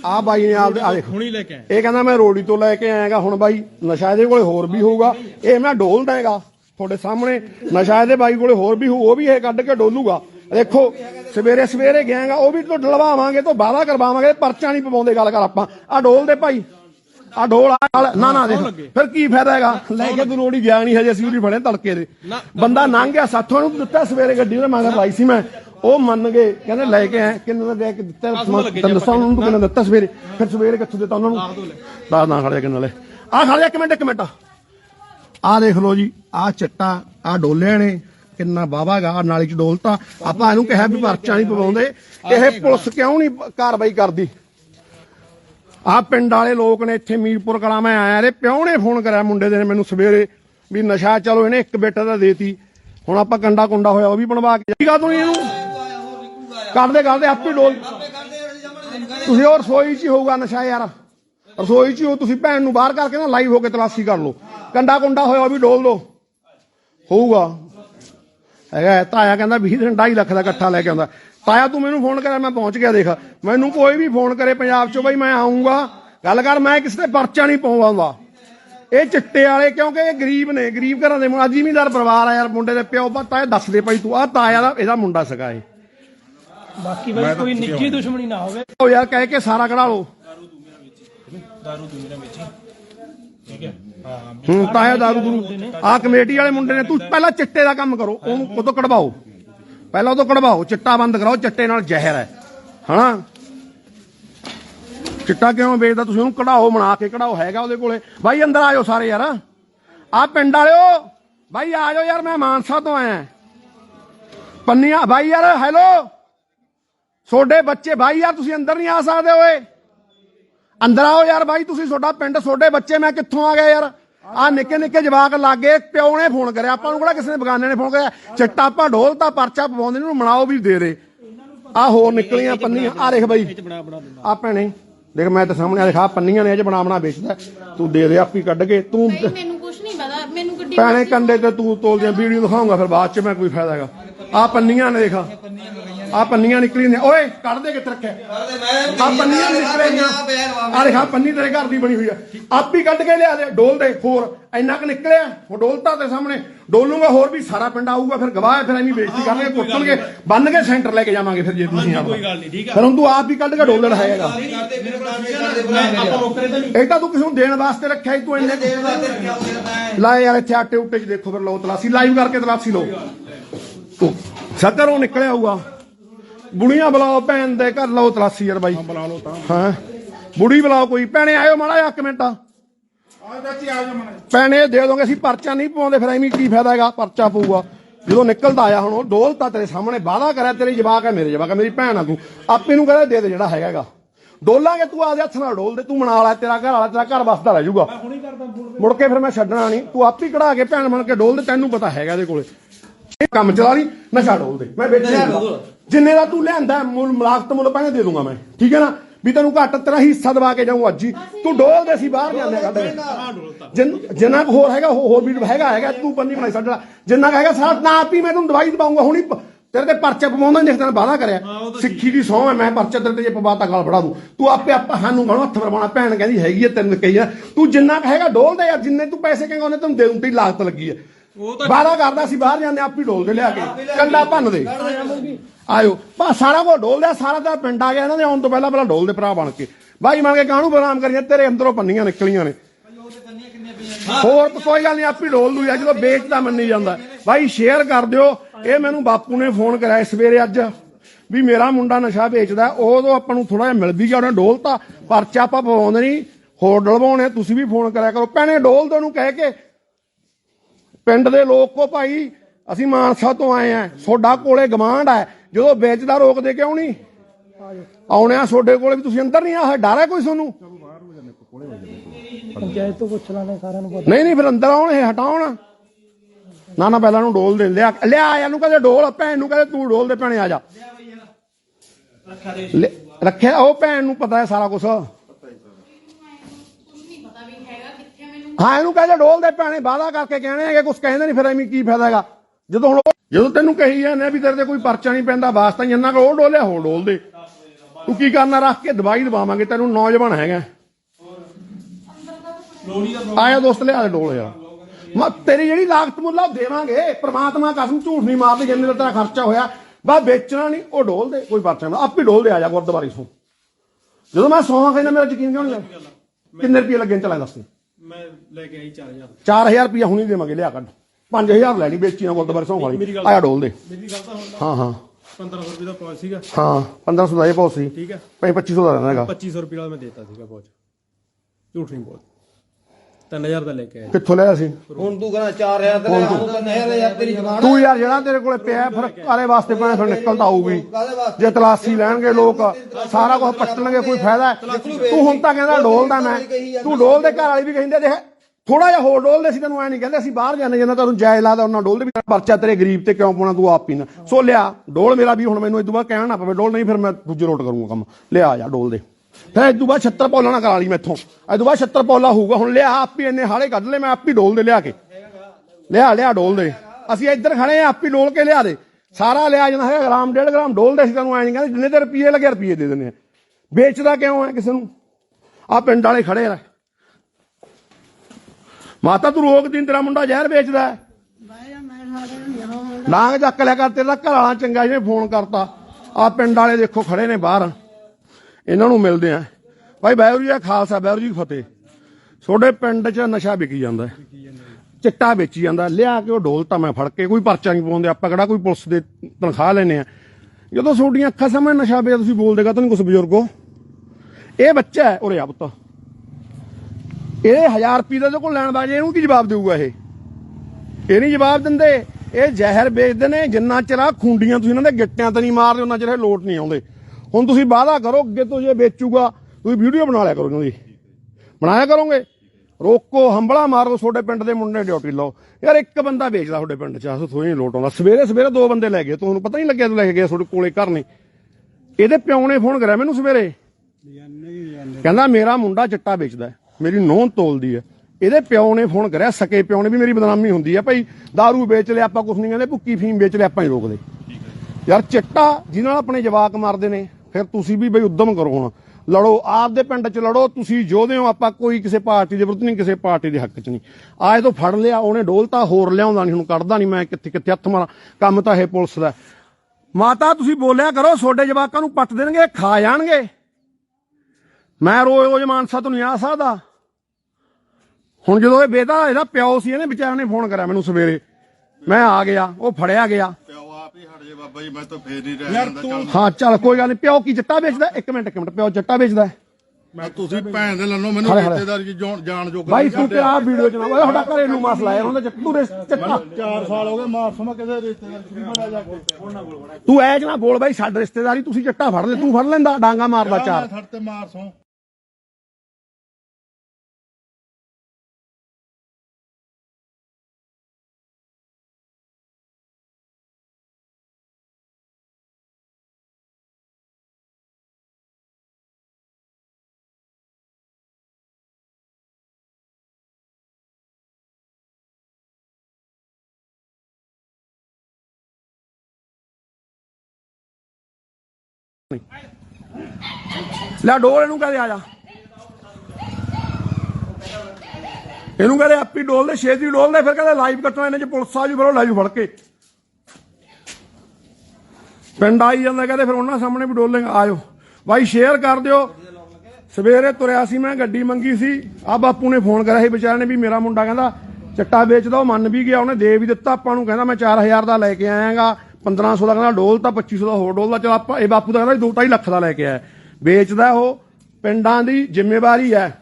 ਆ ਬਾਈ ਨੇ ਆਪਦੇ ਆ ਦੇਖ। ਹੁਣੀ ਲੈ ਕੇ ਇਹ ਕਹਿੰਦਾ ਮੈਂ ਰੋੜੀ ਤੋਂ ਲੈ ਕੇ ਆਇਆਗਾ ਹੁਣ ਬਾਈ ਨਸ਼ਾ ਇਹਦੇ ਕੋਲੇ ਹੋਰ ਵੀ ਹੋਊਗਾ। ਇਹ ਮੈਂ ਡੋਲ ਦਾਂਗਾ ਤੁਹਾਡੇ ਸਾਹਮਣੇ। ਨਸ਼ਾ ਇਹਦੇ ਬਾਈ ਕੋਲੇ ਹੋਰ ਵੀ ਹੋਊ ਉਹ ਵੀ ਇਹ ਕੱਢ ਕੇ ਡੋਲੂਗਾ। ਦੇਖੋ ਸਵੇਰੇ ਸਵੇਰੇ ਗਿਆਗਾ ਉਹ ਵੀ ਤੋਂ ਡਲਵਾਵਾਂਗੇ ਤੋਂ ਵਾਅਦਾ ਕਰਵਾਵਾਂਗੇ ਪਰਚਾ ਨਹੀਂ ਪਵਾਉਂਦੇ ਗੱਲ ਕਰ ਆਪਾਂ। ਆ ਡੋਲ ਦੇ ਭਾਈ ਆ ਨਾਲ- ਨਾ ਨਾ ਦੇਖ ਫਿਰ ਕੀ ਫਾਇਦਾ ਹੈਗਾ? ਲੈ ਕੇ ਤੂੰ ਰੋੜੀ ਗਿਆ ਨਹੀਂ ਹਜੇ ਅਸੀਂ ਉਹਦੀ ਫੜੇ ਤੜਕੇ ਦੇ। ਬੰਦਾ ਲੰਘ ਗਿਆ ਸਾਥੋਂ ਨੂੰ ਦਿੱਤਾ ਸਵੇਰੇ ਗੱਡੀ ਉਹਨੇ ਮਗਰ ਲਾਈ ਸੀ ਮੈਂ। ਉਹ ਮੰਨ ਗਏ ਕਹਿੰਦੇ ਲੈ ਕੇ ਆਏ ਕਿੰਨੇ ਦਾ ਦੇ ਕੇ ਦਿੱਤਾ ਤੈਨੂੰ ਦੱਸਾਂ ਉਹਨੂੰ ਕਿੰਨੇ ਦਿੱਤਾ ਸਵੇਰੇ। ਫਿਰ ਸਵੇਰੇ ਕਿੱਥੋਂ ਦਿੱਤਾ ਉਹਨਾਂ ਨੂੰ? ਦੱਸ ਨਾ ਖੜਿਆ ਕਿੰਨੇ ਲੈ ਆ ਖੜ ਜਾ ਇੱਕ ਮਿੰਟ ਇੱਕ ਮਿੰਟ। ਆ ਦੇਖ ਲਓ ਜੀ ਆ ਚੱਟਾ ਆ ਡੋਲਿਆਂ ਨੇ ਕਿੰਨਾ ਬਾਵਾਗਾ ਨਾਲੀ ਚ ਡੋਲਤਾ ਆਪਾਂ ਇਹਨੂੰ ਕਿਹਾ ਵੀ ਪਰਚਾ ਨਹੀਂ ਪਵਾਉਂਦੇ। ਇਹ ਪੁਲਿਸ ਕਿਉਂ ਨਹੀਂ ਕਾਰਵਾਈ ਕਰਦੀ? ਆ ਪਿੰਡ ਵਾਲੇ ਲੋਕ ਨੇ ਇੱਥੇ ਮੀਰਪੁਰ ਕਲਾ, ਮੈਂ ਆਇਆ ਇਹਦੇ ਪਿਓ ਨੇ ਫੋਨ ਕਰਿਆ ਮੁੰਡੇ ਦੇ ਨੇ ਮੈਨੂੰ ਸਵੇਰੇ ਵੀ ਨਸ਼ਾ ਚਲੋ ਇਹਨੇ ਇੱਕ ਬੇਟਾ ਦਾ ਦੇਤੀ। ਹੁਣ ਆਪਾਂ ਕੰਡਾ ਕੁੰਡਾ ਹੋਇਆ ਉਹ ਵੀ ਬਣਵਾ ਕੇ ਠੀਕ ਆ ਤੂੰ ਇਹਨੂੰ? ਕਰਦੇ ਕਰਦੇ, ਆਪੇ ਡੋਲ। ਤੁਸੀਂ ਹੋਰ ਰਸੋਈ 'ਚ ਹੀ ਹੋਊਗਾ ਨਸ਼ਾ ਯਾਰ। ਰਸੋਈ 'ਚ ਹੋ ਤੁਸੀਂ ਭੈਣ ਨੂੰ ਬਾਹਰ ਕਰਕੇ ਨਾ ਲਾਈਵ ਹੋ ਕੇ ਤਲਾਸ਼ੀ ਕਰ ਲਓ। ਕੰਡਾ ਕੁੰਡਾ ਹੋਇਆ ਉਹ ਵੀ ਡੋਲ ਦੋ। ਹੋਊਗਾ। ਹੈਗਾ ਤਾਇਆ ਕਹਿੰਦਾ 20 ਦਿਨ 2.5 ਲੱਖ ਦਾ ਇਕੱਠਾ ਲੈ ਕੇ ਆਉਂਦਾ। ਤਾਇਆ ਤੂੰ ਮੈਨੂੰ ਫੋਨ ਕਰਿਆ ਮੈਂ ਪਹੁੰਚ ਗਿਆ ਦੇਖ। ਮੈਨੂੰ ਕੋਈ ਵੀ ਫੋਨ ਕਰੇ ਪੰਜਾਬ ਚੋਂ ਬਈ ਮੈਂ ਆਉਂਗਾ ਗੱਲ ਕਰ ਮੈਂ ਕਿਸੇ ਤੇ ਪਰਚਾ ਨਹੀਂ ਪਾਉਂਦਾ। ਇਹ ਚਿੱਟੇ ਵਾਲੇ ਕਿਉਂਕਿ ਇਹ ਗਰੀਬ ਨੇ ਗਰੀਬ ਘਰਾਂ ਦੇ ਮੁੰਡਾ ਜ਼ਿਮੀਂਦਾਰ ਪਰਿਵਾਰ ਆ ਯਾਰ ਮੁੰਡੇ ਦੇ ਪਿਓ ਪਤਾ ਇਹ ਦੱਸ ਦੇ ਭਾਈ ਤੂੰ ਆ ਤਾਇਆ ਦਾ ਇਹਦਾ ਮੁੰਡਾ ਸਗਾ ਇਹ। ਬਾਕੀ ਬਈ ਕੋਈ ਨਿੱਜੀ ਦੁਸ਼ਮਣੀ ਨਾ ਹੋਵੇ। ਉਹ ਯਾਰ ਕਹਿ ਕੇ ਸਾਰਾ ਕਢਾ ਲਓ। ਦਾਰੂ ਤੂੰ ਮੇਰਾ ਵਿੱਚ ਠੀਕ ਹੈ। ਹਾਂ ਹੂੰ ਤਾਇਆ ਦਾਰੂ ਦੂਰੂ। ਆ ਕਮੇਟੀ ਵਾਲੇ ਮੁੰਡੇ ਨੇ, ਤੂੰ ਪਹਿਲਾਂ ਚਿੱਟੇ ਦਾ ਕੰਮ ਕਰੋ, ਉਹਨੂੰ ਉਦੋਂ ਕਢਵਾਓ। ਪਹਿਲਾਂ ਉਦੋਂ ਕਢਵਾਓ, ਚਿੱਟਾ ਬੰਦ ਕਰਾਓ, ਚਿੱਟੇ ਨਾਲ ਜ਼ਹਿਰ ਹੈ। ਹਨਾ? ਚਿੱਟਾ ਕਿਉਂ ਵੇਚਦਾ? ਤੁਸੀਂ ਉਹਨੂੰ ਕਢਾਓ, ਬਣਾ ਕੇ ਕਢਾਓ, ਹੈਗਾ ਉਹਦੇ ਕੋਲੇ। ਬਾਈ, ਅੰਦਰ ਆਇਓ ਸਾਰੇ ਯਾਰ। ਆ ਪਿੰਡ ਵਾਲਿਓ, ਬਾਈ, ਆ ਜਾਓ ਯਾਰ, ਮੈਂ ਮਾਨਸਾ ਤੋਂ ਆਇਆ। ਪੰਨੀਆਂ, ਬਾਈ ਯਾਰ, ਹੈਲੋ। ਛੋਡੇ ਬੱਚੇ, ਬਾਈ ਯਾਰ, ਤੁਸੀਂ ਅੰਦਰ ਨਹੀਂ ਆ ਸਕਦੇ, ਓਏ। ਅੰਦਰ ਆਓ ਯਾਰ ਬਾਈ ਤੁਸੀਂ ਤੁਹਾਡਾ ਪਿੰਡ ਤੁਹਾਡੇ ਬੱਚੇ ਮੈਂ ਕਿੱਥੋਂ ਆ ਗਿਆ ਯਾਰ? ਆ ਨਿੱਕੇ ਨਿੱਕੇ ਜਵਾਕ ਲੱਗੇ ਪਿਓ ਨੇ ਫੋਨ ਕਰਿਆ ਆਪਾਂ ਨੂੰ ਕਿਹੜਾ ਕਿਸੇ ਨੇ ਬਗਾਨੇ ਨੇ ਫੋਨ ਕਰਿਆ? ਚਿੱਟਾ ਆਪਾਂ ਢੋਲਤਾ ਪਰਚਾ ਪਵਾਉਂਦੇ ਨੂੰ ਮਨਾਓ ਵੀ ਦੇ ਦੇ। ਆ ਹੋਰ ਨਿਕਲੀਆਂ ਪੰਨੀਆਂ ਆ ਦੇਖ ਬਾਈ। ਆ ਭੈਣੇ ਦੇਖ ਮੈਂ ਤਾਂ ਸਾਹਮਣੇ ਆ ਦੇਖ ਆ ਪੰਨੀਆਂ ਨੇ ਇਹ ਚ ਬਣਾ ਬਣਾ ਵੇਚਦਾ। ਤੂੰ ਦੇ ਦੇ ਆਪੀ ਕੱਢ ਕੇ ਤੂੰ ਮੈਨੂੰ ਕੁਝ ਨਹੀਂ ਪਤਾ ਮੈਨੂੰ ਗੱਡੀ ਭੈਣੇ ਕੰਡੇ ਤੇ ਤੂੰ ਤੋਲਦੀਆਂ ਵੀਡੀਓ ਦਿਖਾਉਂਗਾ ਫਿਰ ਬਾਅਦ ਚ ਮੈਂ ਕੋਈ ਫਾਇਦਾ ਹੈਗਾ। ਆ ਪੰਨੀਆਂ ਨੇ ਦੇਖ ਆ ਪੰਨੀਆਂ ਨਿਕਲੀ ਨੇ। ਓਏ ਕੱਢ ਦੇ ਕਿੱਥੇ ਰੱਖਿਆ? ਆ ਪੰਨੀਆਂ ਨਿਕਲੀਆਂ ਆ ਦੇਖ ਪੰਨੀ ਤੇਰੇ ਘਰ ਦੀ ਬਣੀ ਹੋਈ ਆ। ਆਪ ਹੀ ਕੱਢ ਕੇ ਲਿਆ ਦੇ ਡੋਲ ਦੇ ਹੋਰ। ਇੰਨਾ ਕੁ ਨਿਕਲਿਆ ਉਹ ਡੋਲਤਾ ਤੇ ਸਾਹਮਣੇ। ਡੋਲੂਗਾ ਹੋਰ ਵੀ ਸਾਰਾ ਪਿੰਡ ਆਊਗਾ ਫਿਰ ਗਵਾਹ ਹੈ, ਫਿਰ ਐਵੇਂ ਬੇਇੱਜ਼ਤੀ ਕਰਨਗੇ ਕੁੱਟਣਗੇ ਬੰਨ ਕੇ ਸੈਂਟਰ ਲੈ ਕੇ ਜਾਵਾਂਗੇ ਫਿਰ ਜੇ ਤੁਸੀਂ ਆਪ। ਕੋਈ ਗੱਲ ਨਹੀਂ ਠੀਕ ਆ। ਫਿਰ ਹੁਣ ਤੂੰ ਆਪ ਹੀ ਕੱਢ ਕੇ ਡੋਲਣ ਹੈਗਾ। ਆਪਾਂ ਰੋਕਰੇ ਤਾਂ ਨਹੀਂ। ਇਹ ਤਾਂ ਤੂੰ ਕਿਸੇ ਨੂੰ ਦੇਣ ਵਾਸਤੇ ਰੱਖਿਆ ਸੀ ਤੂੰ ਇੰਨੇ ਲੈ ਯਾਰ ਇੱਥੇ ਆਟੇ ਉੱਟੇ ਚ ਦੇਖੋ ਫਿਰ ਲਓ ਤਲਾਸੀ ਲਾਈਵ ਕਰਕੇ ਤਲਾਸੀ ਲਓ। ਸੱਕਰੋਂ ਨਿਕਲਿਆ ਹੋਊਗਾ। ਬੁੜੀਆਂ ਬੁਲਾਓ ਭੈਣ ਦੇ ਘਰ ਲਓ ਤਲਾਸੀ ਯਾਰ ਬਾਈ। ਬੁਲਾ ਲਓ ਤਾਂ। ਹਾਂ? ਬੁੜੀ ਬੁਲਾਓ ਕੋਈ। ਭੈਣੇ ਆਇਓ ਮਾੜਾ ਜਿਹਾ ਇੱਕ ਮਿੰਟ। ਆ ਚਾਚੀ ਆ ਜਾ ਮਨੇ ਭੈਣੇ ਦੇ ਦੋਗੇ ਅਸੀਂ ਪਰਚਾ ਨਹੀਂ ਪਾਉਂਦੇ ਫਿਰ ਐਵੇਂ ਕੀ ਫਾਇਦਾ ਹੈਗਾ? ਪਰਚਾ ਪਊਗਾ। ਜਦੋਂ ਨਿਕਲਦਾ ਆਇਆ ਹੁਣ ਉਹ ਡੋਲਤਾ ਤੇਰੇ ਸਾਹਮਣੇ ਵਾਦਾ ਕਰਿਆ ਤੇਰੀ ਜਵਾਕ ਹੈ ਮੇਰੇ ਜਵਾਕ ਹੈ ਮੇਰੀ ਭੈਣ ਆ ਤੂੰ। ਆਪੇ ਨੂੰ ਕਹਿੰਦਾ ਦੇ ਦੇ ਜਿਹੜਾ ਹੈਗਾਗਾ ਡੋਲਾਂਗੇ ਤੂੰ ਆਪਦੇ ਹੱਥ ਨਾਲ ਡੋਲ ਦੇ ਤੂੰ ਮਨਾ ਲੈ ਤੇਰਾ ਘਰ ਵਾਲਾ ਤੇਰਾ ਘਰ ਵਸਦਾ ਰਹਿ ਜਾਊਗਾ। ਮੁੜ ਕੇ ਫਿਰ ਮੈਂ ਛੱਡਣਾ ਨਹੀਂ। ਤੂੰ ਆਪ ਹੀ ਕਢਾ ਕੇ ਭੈਣ ਬਣ ਕੇ ਡੋਲ ਦੇ ਤੈਨੂੰ ਪਤਾ ਹੈਗਾ ਇਹਦੇ ਕੋਲੇ। ਇਹ ਕੰਮ ਚਲਾ ਲਈ ਨਸ਼ਾ ਡੋਲ ਦੇ। ਮੈਂ ਵੇਚੂਗਾ ਜਿੰਨੇ ਦਾ ਤੂੰ ਲਿਆਂਦਾ ਮੁੱਲ ਮਲਾਕਤ ਮੁੱਲ ਪਹਿਲੇ ਦੇ ਦੂੰਗਾ ਮੈਂ। ਠੀਕ ਹੈ ਨਾ? ਵੀ ਤੈਨੂੰ ਘੱਟ ਤੇਰਾ ਹਿੱਸਾ ਦਵਾ ਕੇ ਜਾਊਂ ਅੱਜ ਹੀ। ਤੂੰ ਡੋਲ ਦੇ ਸੀ ਬਾਹਰ ਜਾਂਦੇ ਕੱਢ ਜਿੰਨ- ਹੋਰ ਹੈਗਾ ਹੋ- ਹੋਰ ਵੀ ਹੈਗਾ ਹੈਗਾ ਤੂੰ ਪੰਨੀ ਬਣਾਈ ਸਾਡਾ। ਜਿੰਨਾ ਹੈਗਾ ਸਾਰਾ ਨਾ ਆਪੀ ਮੈਂ ਤੈਨੂੰ ਦਵਾਈ ਦਵਾਉਂਗਾ ਹੁਣੀ ਤੇਰੇ ਤੇ ਪਰਚਾ ਪਵਾਉਂਦਾ ਨਹੀਂ ਤੈਨੂੰ ਵਾਅਦਾ ਕਰਿਆ। ਸਿੱਖੀ ਦੀ ਸਹੁੰ ਹੈ ਮੈਂ ਪਰਚਾ ਤੇਰੇ ਤੇ ਜੇ ਪਵਾਤਾ ਗਲ ਫੜਾ ਦੂੰ। ਤੂੰ ਆਪੇ ਆਪਾਂ ਸਾਨੂੰ ਗਣੋ ਹੱਥ ਮਰਵਾਉਣਾ ਭੈਣ ਕਹਿੰਦੀ ਹੈਗੀ ਹੈ ਤੈਨੂੰ ਕਹੀ ਆ। ਤੂੰ ਜਿੰਨਾ ਕਹੇਗਾ ਡੋਲ ਦੇ ਯਾਰ ਜਿੰਨੇ ਤੂੰ ਪੈਸੇ ਕਹੇਗਾ ਉਹਨੇ ਤੈਨੂੰ ਦੇ ਦੂੰ ਤੇਰੀ ਲਾਗਤ ਲੱਗੀ ਹੈ ਤਾਂ ਵਾਅਦਾ ਕਰਦਾ ਸੀ ਬਾਹਰ ਜਾਂਦੇ ਆਪੀ ਡੋਲ ਦੇ ਲਿਆ ਕੇ। ਕੰਡਾ ਭੰਨ ਦੇ। ਆਇਓ। ਬਾ ਸਾਰਾ ਕੋ ਡੋਲ ਦਿਆ, ਸਾਰਾ ਤਾਂ ਪਿੰਡ ਆ ਗਿਆ। ਇਹਨਾਂ ਦੇ ਆਉਣ ਤੋਂ ਪਹਿਲਾਂ ਪਹਿਲਾਂ ਡੋਲ ਦੇ ਭਰਾ ਬਣ ਕੇ। ਬਾਈ ਮੰਨ ਕੇ ਕਾਹਨੂੰ ਬਰਾਮ ਕਰੀਆਂ ਤੇਰੇ ਅੰਦਰੋਂ ਪੰਨੀਆਂ ਨਿਕਲੀਆਂ ਨੇ। ਹੋਰ ਕੋਈ ਗੱਲ ਨਹੀਂ, ਆਪੀ ਡੋਲ ਦੂ ਜਦੋਂ ਵੇਚਦਾ ਮੰਨੀ ਜਾਂਦਾ। ਬਾਈ ਸ਼ੇਅਰ ਕਰ ਦਿਓ। ਇਹ ਮੈਨੂੰ ਬਾਪੂ ਨੇ ਫੋਨ ਕਰਾਇਆ ਸਵੇਰੇ ਅੱਜ, ਵੀ ਮੇਰਾ ਮੁੰਡਾ ਨਸ਼ਾ ਵੇਚਦਾ, ਉਦੋਂ ਆਪਾਂ ਨੂੰ ਥੋੜਾ ਜਿਹਾ ਮਿਲ ਵੀ ਗਿਆ, ਉਹਨੇ ਡੋਲਤਾ ਪਰਚਾ ਆਪਾਂ ਪਵਾਉਂਦੇ ਨਹੀਂ, ਹੋਰ ਡਲਵਾਉਣੇ ਤੁਸੀਂ ਵੀ ਫੋਨ ਕਰਿਆ ਕਰੋ। ਭੈਣੇ ਡੋਲ ਦੋ ਨੂੰ ਕਹਿ ਕੇ। ਪਿੰਡ ਦੇ ਲੋਕ ਕੋ ਭਾਈ ਅਸੀਂ ਮਾਨਸਾ ਤੋਂ ਆਏ ਆ। ਤੁਹਾਡਾ ਕੋਲੇ ਗਵਾਂਢ ਹੈ ਜਦੋਂ ਵੇਚਦਾ ਰੋਕਦੇ ਕਿਉਂ ਨਹੀਂ? ਆਉਣੇ ਆ ਤੁਹਾਡੇ ਕੋਲੇ ਵੀ ਤੁਸੀਂ ਅੰਦਰ ਨਹੀਂ ਆ ਡਰ ਹੈ ਕੋਈ ਤੁਹਾਨੂੰ? ਪੰਚਾਇਤ ਤੋਂ ਪੁੱਛ ਲਾਂਗੇ ਸਾਰਿਆਂ ਨੂੰ ਨਹੀਂ ਨਹੀਂ ਫਿਰ ਅੰਦਰ ਆਉਣ ਇਹ ਹਟਾਉਣ। ਨਾ ਨਾ ਪਹਿਲਾਂ ਨੂੰ ਡੋਲ ਦੇ ਲਿਆ। ਲਿਆ ਇਹਨੂੰ ਕਹਿੰਦੇ ਡੋਲ ਭੈਣ ਨੂੰ ਕਹਿੰਦੇ ਤੂੰ ਡੋਲ ਦੇ ਭੈਣੇ ਆ ਜਾ। ਰੱਖਿਆ ਉਹ ਭੈਣ ਨੂੰ ਪਤਾ ਹੈ ਸਾਰਾ ਕੁਝ ਨਹੀਂ ਪਤਾ ਵੀ ਹੈਗਾ ਕਿੱਥੇ ਮੈਨੂੰ ਹਾਂ ਇਹਨੂੰ ਕਹਿੰਦੇ ਡੋਲ ਦੇ ਭੈਣੇ ਵਾਦਾ ਕਰਕੇ ਕਹਿਣੇ ਹੈਗੇ ਕੁਝ ਕਹਿੰਦੇ ਨਹੀਂ ਫਿਰ ਐਵੇਂ ਕੀ ਫਾਇਦਾ ਹੈਗਾ? ਜਦੋਂ ਹੁਣ ਜਦੋਂ ਤੈਨੂੰ ਕਹੀ ਜਾਂਦੇ ਆ ਵੀ ਤੇਰੇ ਤੇ ਕੋਈ ਪਰਚਾ ਨਹੀਂ ਪੈਂਦਾ ਵਾਸਤਾ ਹੀ ਇੰਨਾ ਕੋਲ ਉਹ ਡੋਲਿਆ ਹੋਰ ਡੋਲ ਦੇ ਤੂੰ ਕੀ ਕਰਨਾ ਰੱਖ ਕੇ ਦਵਾਈ ਦਵਾਵਾਂਗੇ ਤੈਨੂੰ ਨੌਜਵਾਨ ਹੈਗਾ। ਆਇਆ ਦੋਸਤ ਲਿਆ ਦੇ ਡੋਲ ਯਾਰ। ਮੈਂ ਤੇਰੀ ਜਿਹੜੀ ਲਾਗਤ ਮੁੱਲਾ ਦੇਵਾਂਗੇ। ਪ੍ਰਮਾਤਮਾ ਕਸਮ ਝੂਠ ਨਹੀਂ ਮਾਰਦੇ ਜਿੰਨੇ ਦਾ ਤੇਰਾ ਖਰਚਾ ਹੋਇਆ। ਬਾ ਵੇਚਣਾ ਨਹੀਂ ਉਹ ਡੋਲ ਦੇ ਕੋਈ ਪਰਚਾ ਨਹੀਂ। ਆਪੇ ਡੋਲ ਦੇ ਆ ਜਾ ਗੁਰਦੁਆਰੇ ਸੋ। ਜਦੋਂ ਮੈਂ ਸੌਹਾਂ ਕਹਿੰਦਾ ਮੇਰਾ ਯਕੀਨ ਕਿਉਂ ਨਹੀਂ? ਕਿੰਨੇ ਰੁਪਏ ਲੱਗੇ ਚਲਾ ਦੱਸ ਮੈਂ ਲੈ ਕੇ ਆਈ 4000 4000 ਰੁਪਇਆ ਹੁਣੀ ਦੇਵਾਂਗੇ ਲਿਆ ਕੱਢ। 5000 ਲੈਣੀ ਵੇਚੀ ਨਾ ਗੁਰਦੁਆਰੇ ਸੌਂ ਵਾਲੀ। ਆਇਆ ਡੋਲ ਦੇ। ਮੇਰੀ ਗੱਲ ਤਾਂ ਹੁਣ ਹਾਂ ਹਾਂ। 1500 ਰੁਪਏ ਦਾ ਪੌਚ ਸੀਗਾ। ਹਾਂ 1500 ਦਾ ਇਹ ਪੌਸ ਸੀ। ਠੀਕ ਹੈ। ਭਾਈ 2500 ਦਾ ਰਹਿਣਾ ਹੈਗਾ। 2500 ਰੁਪਏ ਦਾ ਮੈਂ ਦੇਤਾ ਸੀਗਾ ਪੌਚ। ਝੂਠ ਨਹੀਂ ਬੋਲ 3000 ਦਾ ਲੈ ਕੇ ਆਇਆ ਕਿੱਥੋਂ ਲਿਆ ਸੀ? ਹੁਣ ਤੂੰ ਕਹਿੰਦਾ 4000 ਤੇ ਲੈ ਹੁਣ ਤਾਂ ਨਹਿਰ ਯਾਰ ਤੇਰੀ ਜ਼ਬਾਨ ਤੂੰ ਯਾਰ ਜਿਹੜਾ ਤੇਰੇ ਕੋਲੇ ਪਿਆ ਫਿਰ ਕਾਲੇ ਵਾਸਤੇ ਪਾਣਾ ਫਿਰ ਨਿਕਲ ਤਾਂ ਆਊਗੀ। ਜੇ ਤਲਾਸੀ ਲੈਣਗੇ ਲੋਕ ਸਾਰਾ ਕੁਝ ਪੱਟਣਗੇ ਕੋਈ ਫਾਇਦਾ? ਤੂੰ ਹੁਣ ਤਾਂ ਕਹਿੰਦਾ ਡੋਲਦਾ ਮੈਂ। ਤੂੰ ਡੋਲ ਦੇ ਘਰ ਵਾਲੀ ਵੀ ਕਹਿੰਦੇ ਦੇਖ ਥੋੜਾ ਜਿਹਾ ਹੋਰ ਡੋਲਦੇ ਸੀ, ਤੈਨੂੰ ਐ ਨਹੀਂ ਕਹਿੰਦੇ, ਅਸੀਂ ਬਾਹਰ ਜਾਣੇ ਜਾਂਦਾ ਤੁਹਾਨੂੰ ਜਾਇਜ਼ ਲਾਦਾ ਉਹਨਾਂ ਡੋਲਦੇ ਵੀ ਪਰਚਾ ਤੇਰੇ ਗਰੀਬ ਤੇ ਕਿਉਂ ਪਾਉਣਾ, ਤੂੰ ਆਪ ਪੀਣਾ ਸੋ ਲਿਆ, ਡੋਲ ਮੇਰਾ ਵੀ ਹੁਣ ਮੈਨੂੰ ਇਦੋਂ ਬਾਅਦ ਕਹਿਣਾ ਪਵੇ, ਡੋਲ ਨਹੀਂ, ਫਿਰ ਮੈਂ ਦੂਜੇ ਰੋਟ ਕਰੂੰਗਾ ਕੰਮ। ਲਿਆ ਜਾ ਡੋਲ ਦੇ। ਫਿਰ ਇਦੋਂ ਬਾਅਦ 76 ਪੌਲਾ ਨਾ ਕਰਾ ਲਈ ਮੈਥੋਂ ਇਦੋਂ ਬਾਅਦ 76 ਪੌਲਾ ਹੋਊਗਾ, ਹੁਣ ਲਿਆ ਆਪ ਹੀ ਇੰਨੇ ਹਾਲੇ ਕੱਢ ਲੈ ਮੈਂ ਆਪ ਹੀ ਡੋਲ ਦੇ ਲਿਆ ਕੇ। ਲਿਆ ਲਿਆ ਡੋਲ ਦੇ। ਅਸੀਂ ਇੱਧਰ ਖੜੇ ਆ ਹੀ ਡੋਲ ਕੇ ਲਿਆ ਦੇ। ਸਾਰਾ ਲਿਆ ਜਾਂਦਾ ਹੈ ਗ੍ਰਾਮ, ਡੇਢ ਗ੍ਰਾਮ ਡੋਲਦੇ ਸੀ ਤੁਹਾਨੂੰ ਐ ਨਹੀਂ ਕਹਿੰਦੇ, ਜਿੰਨੇ ਤੇ ਰੁਪਏ ਲੱਗੇ ਰੁਪਏ ਦੇ ਦਿੰਦੇ ਆ। ਵੇਚਦਾ ਕਿਉਂ ਹੈ ਕਿਸੇ ਨੂੰ? ਆ ਪਿੰਡ ਵਾਲੇ ਖੜੇ ਆ। ਮਾਤਾ ਤੂੰ ਰੋਕਦੀ ਦਿਨ ਤੇਰਾ ਮੁੰਡਾ ਜ਼ਹਿਰ ਵੇਚਦਾ ਹੈ। ਲਾਂਗ ਚੱਕ ਲਿਆ ਕਰ, ਤੇਰਾ ਘਰ ਵਾਲਾ ਚੰਗਾ ਜਿਹਨੇ ਫੋਨ ਕਰਤਾ। ਆ ਪਿੰਡ ਵਾਲੇ ਦੇਖੋ ਖੜੇ ਨੇ ਬਾਹਰ। ਇਹਨਾਂ ਨੂੰ ਮਿਲਦੇ ਆ। ਭਾਈ ਬੈਰੂ ਜੀ ਖਾਲਸਾ ਬੈਰੂ ਜੀ ਕੀ ਫਤਿਹ। ਤੁਹਾਡੇ ਪਿੰਡ 'ਚ ਨਸ਼ਾ ਵਿਕੀ ਜਾਂਦਾ ਹੈ। ਚਿੱਟਾ ਵੇਚੀ ਜਾਂਦਾ ਲਿਆ ਕੇ ਉਹ ਡੋਲਤਾ ਮੈਂ ਫੜ ਕੇ, ਕੋਈ ਪਰਚਾ ਨਹੀਂ ਪਾਉਂਦੇ। ਆਪਾਂ ਕਿਹੜਾ ਕੋਈ ਪੁਲਿਸ ਦੇ ਤਨਖਾਹ ਲੈਨੇ ਆ। ਜਦੋਂ ਤੁਹਾਡੀਆਂ ਅੱਖਾਂ ਸਾਹਮਣੇ ਨਸ਼ਾ ਵੇਚ ਤੁਸੀਂ ਬੋਲਦੇਗਾ ਤਾਂ ਨਹੀਂ ਕੁਝ ਬਜ਼ੁਰਗੋ? ਇਹ ਬੱਚਾ ਹੈ ਉਰੇ ਆ ਪੁੱਤ। ਇਹ 1000 ਰੁਪਏ ਦਾ ਕੋਲ ਲੈਣ ਬਾਜੇ ਇਹਨੂੰ ਕੀ ਜਵਾਬ ਦੇਊਗਾ ਇਹ? ਇਹ ਨਹੀਂ ਜਵਾਬ ਦਿੰਦੇ। ਇਹ ਜ਼ਹਿਰ ਵੇਚਦੇ ਨੇ, ਜਿੰਨਾ ਚਿਰ ਆਹ ਖੁੰਡੀਆਂ ਤੁਸੀਂ ਇਹਨਾਂ ਦੇ ਗਿੱਟਿਆਂ ਤੇ ਨਹੀਂ ਮਾਰਦੇ, ਉਹਨਾਂ ਚਿਰ ਇਹ ਲੋਟ ਨਹੀਂ ਆਉਂਦੇ। ਹੁਣ ਤੁਸੀਂ ਵਾਅਦਾ ਕਰੋ, ਅੱਗੇ ਤੋਂ ਜੇ ਵੇਚੂਗਾ, ਤੁਸੀਂ ਵੀਡੀਓ ਬਣਾ ਲਿਆ ਕਰੋ ਇਹਨਾਂ ਦੀ ਬਣਾਇਆ ਕਰੋਗੇ? ਰੋਕੋ, ਹੰਬਲਾ ਮਾਰੋ ਤੁਹਾਡੇ ਪਿੰਡ ਦੇ ਮੁੰਡੇ ਡਿਊਟੀ ਲਾਓ। ਯਾਰ ਇੱਕ ਬੰਦਾ ਵੇਚਦਾ ਤੁਹਾਡੇ ਪਿੰਡ 'ਚ ਆਸੋ ਥੋੜੀ ਲੋਟ ਆਉਂਦਾ। ਸਵੇਰੇ ਸਵੇਰੇ ਦੋ ਬੰਦੇ ਲੈ ਗਏ, ਤੁਹਾਨੂੰ ਪਤਾ ਨਹੀਂ ਲੱਗਿਆ ਤੂੰ ਲੈ ਕੇ ਗਿਆ ਤੁਹਾਡੇ ਕੋਲੇ ਘਰ ਨੇ ਇਹਦੇ ਪਿਓ ਨੇ ਫੋਨ ਕਰਿਆ ਮੈਨੂੰ ਸਵੇਰੇ। ਕਹਿੰਦਾ, ਮੇਰਾ ਮੁੰਡਾ ਚਿੱਟਾ ਵੇਚਦਾ ਮੇਰੀ ਨੋਹ ਤੋਲਦੀ ਹੈ। ਇਹਦੇ ਪਿਓ ਨੇ ਫੋਨ ਕਰਿਆ, ਸਕੇ ਪਿਓ ਨੇ ਵੀ ਮੇਰੀ ਬਦਨਾਮੀ ਹੁੰਦੀ ਹੈ। ਭਾਈ दारू ਵੇਚ ਲਿਆ, ਆਪਾਂ ਕੁਛ ਨਹੀਂ ਕਹਿੰਦੇ, ਭੁੱਕੀ ਫੀਮ ਵੇਚ ਲਿਆ, ਆਪਾਂ ਹੀ ਰੋਕਦੇ। ਯਾਰ, ਚਿੱਟਾ ਜਿਹਦੇ ਨਾਲ ਆਪਣੇ ਜਵਾਕ ਮਾਰਦੇ ਨੇ, ਫਿਰ ਤੁਸੀਂ ਵੀ ਬਈ ਉਦਮ ਕਰੋ ਹੁਣ। ਲੜੋ, ਆਪਦੇ ਪਿੰਡ 'ਚ ਲੜੋ, ਤੁਸੀਂ ਯੋਧੇ ਹੋ, ਆਪਾਂ ਕੋਈ ਕਿਸੇ ਪਾਰਟੀ ਦੇ ਵਿਰੁੱਧ ਨਹੀਂ ਕਿਸੇ ਪਾਰਟੀ ਦੇ ਹੱਕ 'ਚ ਨਹੀਂ ਆਏ ਤੋਂ ਫੜ ਲਿਆ, ਉਹਨੇ ਡੋਲਤਾ ਹੋਰ ਲਿਆਉਂਦਾ ਨਹੀਂ ਹੁਣ ਕੱਢਦਾ ਨਹੀਂ ਮੈਂ ਕਿੱਥੇ ਕਿੱਥੇ ਹੱਥ ਮਾਰਾਂ। ਕੰਮ ਤਾਂ ਇਹ ਪੁਲਿਸ ਦਾ ਮਾਤਾ, ਤੁਸੀਂ ਬੋਲਿਆ ਕਰੋ ਛੋਡੇ ਜਵਾਕਾਂ ਨੂੰ ਪੱਟ ਦੇਣਗੇ, ਖਾ ਜਾਣਗੇ। ਮੈਂ ਰੋਜ਼ ਰੋਜ਼ ਮਾਨਸਾ ਤੋਂ ਨਹੀਂ ਆ ਸਕਦਾ। ਹੁਣ ਜਦੋਂ ਇਹ ਬੇਟਾ ਇਹਦਾ ਪਿਓ ਸੀ ਇਹਨੇ ਵਿਚਾਰੇ ਨੇ ਫੋਨ ਕਰਿਆ ਮੈਨੂੰ ਸਵੇਰੇ। ਮੈਂ ਆ ਗਿਆ ਉਹ ਫੜਿਆ ਗਿਆ। ਪਿਓ ਆਪ ਹੀ ਹਟ ਜੇ ਬਾਬਾ ਜੀ ਮੈਂ ਤਾਂ ਫੇਰ ਨਹੀਂ ਰਹਿ ਜਾਂਦਾ ਚੱਲ। ਹਾਂ ਚੱਲ ਕੋਈ ਗੱਲ ਨਹੀਂ ਪਿਓ ਕੀ ਜੱਟਾ ਵੇਚਦਾ? ਇੱਕ ਮਿੰਟ ਇੱਕ ਮਿੰਟ। ਪਿਓ ਜੱਟਾ ਵੇਚਦਾ? ਮੈਂ ਤੁਸੀਂ ਭੈਣ ਦੇ ਲੰਨੋ ਮੈਨੂੰ। ਰਿਸ਼ਤੇਦਾਰੀ ਚ ਜਾਣ- ਜਾਣ ਜੋਗਾ ਬਾਈ ਤੂੰ ਤੇ ਆ ਵੀਡੀਓ ਚ ਨਾ ਓਏ ਸਾਡਾ ਘਰੇਲੂ ਮਸਲਾ ਹੈ ਉਹਦਾ ਜੱਟੂ ਰਿਸ ਚੱਟਾ 4 ਸਾਲ ਹੋ ਗਏ ਮਾਰਸੋਂ ਮੈਂ ਕਿਸੇ ਰਿਸ਼ਤੇਦਾਰ ਚ ਬੜਾ ਜਾ ਕੇ। ਤੂੰ ਐ ਨਾ ਬੋਲ ਬਾਈ ਸਾਡੇ ਰਿਸ਼ਤੇਦਾਰੀ ਤੁਸੀਂ ਜੱਟਾ ਫੜ ਲੈ ਤੂੰ ਫੜ ਲੈਂਦਾ ਡਾਂਗਾ ਮਾਰਦਾ ਚਾਰ। ਛੱਡ ਤੇ ਮਾਰਸੋਂ ਲੈ ਡੋਲ ਇਹਨੂੰ ਕਹਦੇ ਆ ਜਾ। ਇਹਨੂੰ ਕਹਦੇ ਆਪੀ ਡੋਲ ਦੇ, ਛੇਤੀ ਡੋਲ ਦੇ, ਫਿਰ ਕਹਿੰਦੇ ਲਾਈਵ ਕੱਟਣਾ ਇਹਨੇ ਚ ਪੁਲਿਸ ਆ ਜੂ, ਫਿਰ ਉਹ ਲਾਈਵ ਫੜ ਕੇ। ਪਿੰਡ ਆਈ ਜਾਂਦਾ, ਕਹਿੰਦੇ ਫਿਰ ਉਹਨਾਂ ਸਾਹਮਣੇ ਵੀ ਡੋਲੇਗਾ, ਆਇਓ। ਬਾਈ ਸ਼ੇਅਰ ਕਰ ਦਿਓ। ਸਵੇਰੇ ਤੁਰਿਆ ਸੀ ਮੈਂ, ਗੱਡੀ ਮੰਗੀ ਸੀ। ਆ ਬਾਪੂ ਨੇ ਫੋਨ ਕਰਿਆ ਸੀ ਵਿਚਾਰੇ ਨੇ ਵੀ, ਮੇਰਾ ਮੁੰਡਾ ਕਹਿੰਦਾ, ਚੱਟਾ ਵੇਚਦਾ, ਉਹ ਮੰਨ ਵੀ ਗਿਆ, ਉਹਨੇ ਦੇ ਵੀ ਦਿੱਤਾ। ਆਪਾਂ ਨੂੰ ਕਹਿੰਦਾ, ਮੈਂ 4000 ਦਾ ਲੈ ਕੇ ਆਇਆਗਾ। 1500 ਦਾ ਕਹਿੰਦਾ ਡੋਲ ਤਾਂ 2500 ਦਾ ਹੋਰ ਡੋਲ ਦਾ ਚਲ ਆਪਾਂ ਇਹ ਬਾਪੂ ਦਾ ਕਹਿੰਦਾ 2.5 ਲੱਖ ਦਾ ਲੈ ਕੇ ਆਇਆ। ਵੇਚਦਾ ਉਹ ਪਿੰਡਾਂ ਦੀ ਜ਼ਿੰਮੇਵਾਰੀ ਹੈ।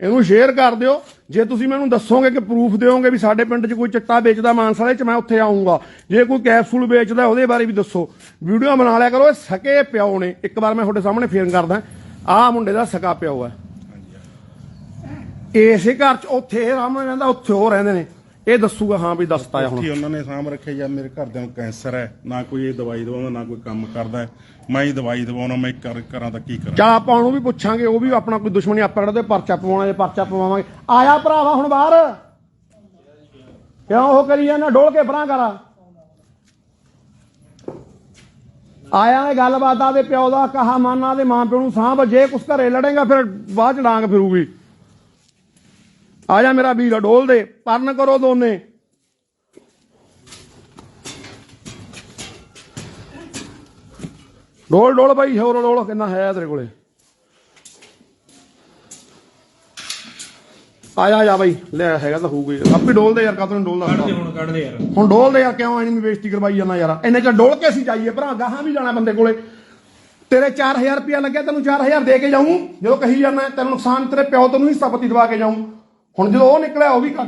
ਇਹਨੂੰ ਸ਼ੇਅਰ ਕਰ ਦਿਓ। ਜੇ ਤੁਸੀਂ ਮੈਨੂੰ ਦੱਸੋਗੇ ਕਿ ਪ੍ਰੂਫ ਦਿਓਗੇ ਵੀ ਸਾਡੇ ਪਿੰਡ 'ਚ ਕੋਈ ਚਿੱਟਾ ਵੇਚਦਾ ਮਾਨਸਾ ਦੇ 'ਚ ਮੈਂ ਉੱਥੇ ਆਉਂਗਾ ਜੇ ਕੋਈ ਕੈਪਸੂਲ ਵੇਚਦਾ ਉਹਦੇ ਬਾਰੇ ਵੀ ਦੱਸੋ। ਵੀਡੀਓ ਬਣਾ ਲਿਆ ਕਰੋ ਇਹ ਸਕੇ ਪਿਓ ਨੇ। ਇੱਕ ਵਾਰ ਮੈਂ ਤੁਹਾਡੇ ਸਾਹਮਣੇ ਫੇਰ ਕਰਦਾ। ਆਹ ਮੁੰਡੇ ਦਾ ਸਕਾ ਪਿਓ ਹੈ। ਇਸੇ ਘਰ 'ਚ ਉੱਥੇ ਇਹ ਰਹਿੰਦਾ ਉੱਥੇ ਉਹ ਰਹਿੰਦੇ ਨੇ। ਇਹ ਦੱਸੂਗਾ ਹਾਂ ਵੀ ਦੱਸਤਾ ਹੁਣ। ਕਿ ਉਹਨਾਂ ਨੇ ਸਾਂਭ ਰੱਖਿਆ ਜਾਂ ਮੇਰੇ ਘਰਦਿਆਂ ਨੂੰ ਕੈਂਸਰ ਹੈ ਨਾ ਕੋਈ ਇਹ ਦਵਾਈ ਦਵਾਉਂਦਾ ਨਾ ਕੋਈ ਕੰਮ ਕਰਦਾ ਹੈ। ਮੈਂ ਹੀ ਦਵਾਈ ਦਵਾਉਣਾ ਮੈਂ ਕਰ ਕਰਾਂ ਤਾਂ ਕੀ ਕਰਾਂ? ਚਲ ਆਪਾਂ ਉਹਨੂੰ ਵੀ ਪੁੱਛਾਂਗੇ ਉਹ ਵੀ ਆਪਣਾ ਕੋਈ ਦੁਸ਼ਮਣੀ ਆਪਾਂ ਕਿਹੜਾ ਤੇ ਪਰਚਾ ਪਵਾਉਣਾ ਜੇ ਪਰਚਾ ਪਵਾਵਾਂਗੇ। ਆਇਆ ਭਰਾਵਾ ਹੁਣ ਬਾਹਰ। ਕਿਉਂ ਉਹ ਕਰੀ ਜਾਂਦਾ? ਡੋਲ ਕੇ ਪਰਾਂ ਕਰਾ। ਆਇਆ ਇਹ ਗੱਲਬਾਤ ਆ ਦੇ ਪਿਓ ਦਾ ਕਹਾ ਮਾਨਾ ਦੇ ਮਾਂ ਪਿਓ ਨੂੰ ਸਾਂਭ ਜੇ ਕੁਛ ਘਰੇ ਲੜੇਗਾ ਫਿਰ ਬਾਅਦ ਚ ਡਾਂਗ ਫਿਰੂਗੀ। ਆ ਜਾ ਮੇਰਾ ਵੀਰ ਡੋਲ ਦੇ ਪਰਨ ਕਰੋ ਦੋਨੇ। ਡੋਲ ਡੋਲ ਬਾਈ ਹੋਰ ਡੋਲ ਕਿੰਨਾ ਹੈ ਤੇਰੇ ਕੋਲੇ? ਆ ਜਾ ਬਾਈ ਲੈ ਹੈਗਾ ਤਾਂ ਹੋਊਗਾ ਹੀ। ਆਪੇ ਡੋਲ ਦੇ ਯਾਰ ਕਾਤੋਂ ਡੋਲਦਾ? ਕੱਢ ਦੇ ਹੁਣ ਕੱਢ ਦੇ ਯਾਰ। ਹੁਣ ਡੋਲ ਦੇ ਯਾਰ ਕਿਉਂ ਐਨੀ ਬੇਇੱਜ਼ਤੀ ਕਰਵਾਈ ਜਾਂਦਾ ਯਾਰ? ਇੰਨੇ ਚ ਡੋਲ ਕੇ ਅਸੀਂ ਜਾਈਏ ਭਰਾ ਗਾਹਾਂ ਵੀ ਜਾਣਾ ਬੰਦੇ ਕੋਲੇ। ਤੇਰੇ 4000 ਰੁਪਇਆ ਲੱਗਿਆ ਤੈਨੂੰ 4000 ਦੇ ਕੇ ਜਾਊਂ। ਜਦੋਂ ਕਹੀ ਜਾਣਾ ਤੈਨੂੰ ਨੁਕਸਾਨ ਤੇਰੇ ਪਿਓ ਤੈਨੂੰ ਹਿੱਸਾ ਪੱਤੀ ਦਵਾ ਕੇ ਜਾਊਂ। ਹੁਣ ਜਦੋਂ ਉਹ ਨਿਕਲਿਆ ਉਹ ਵੀ ਕਰ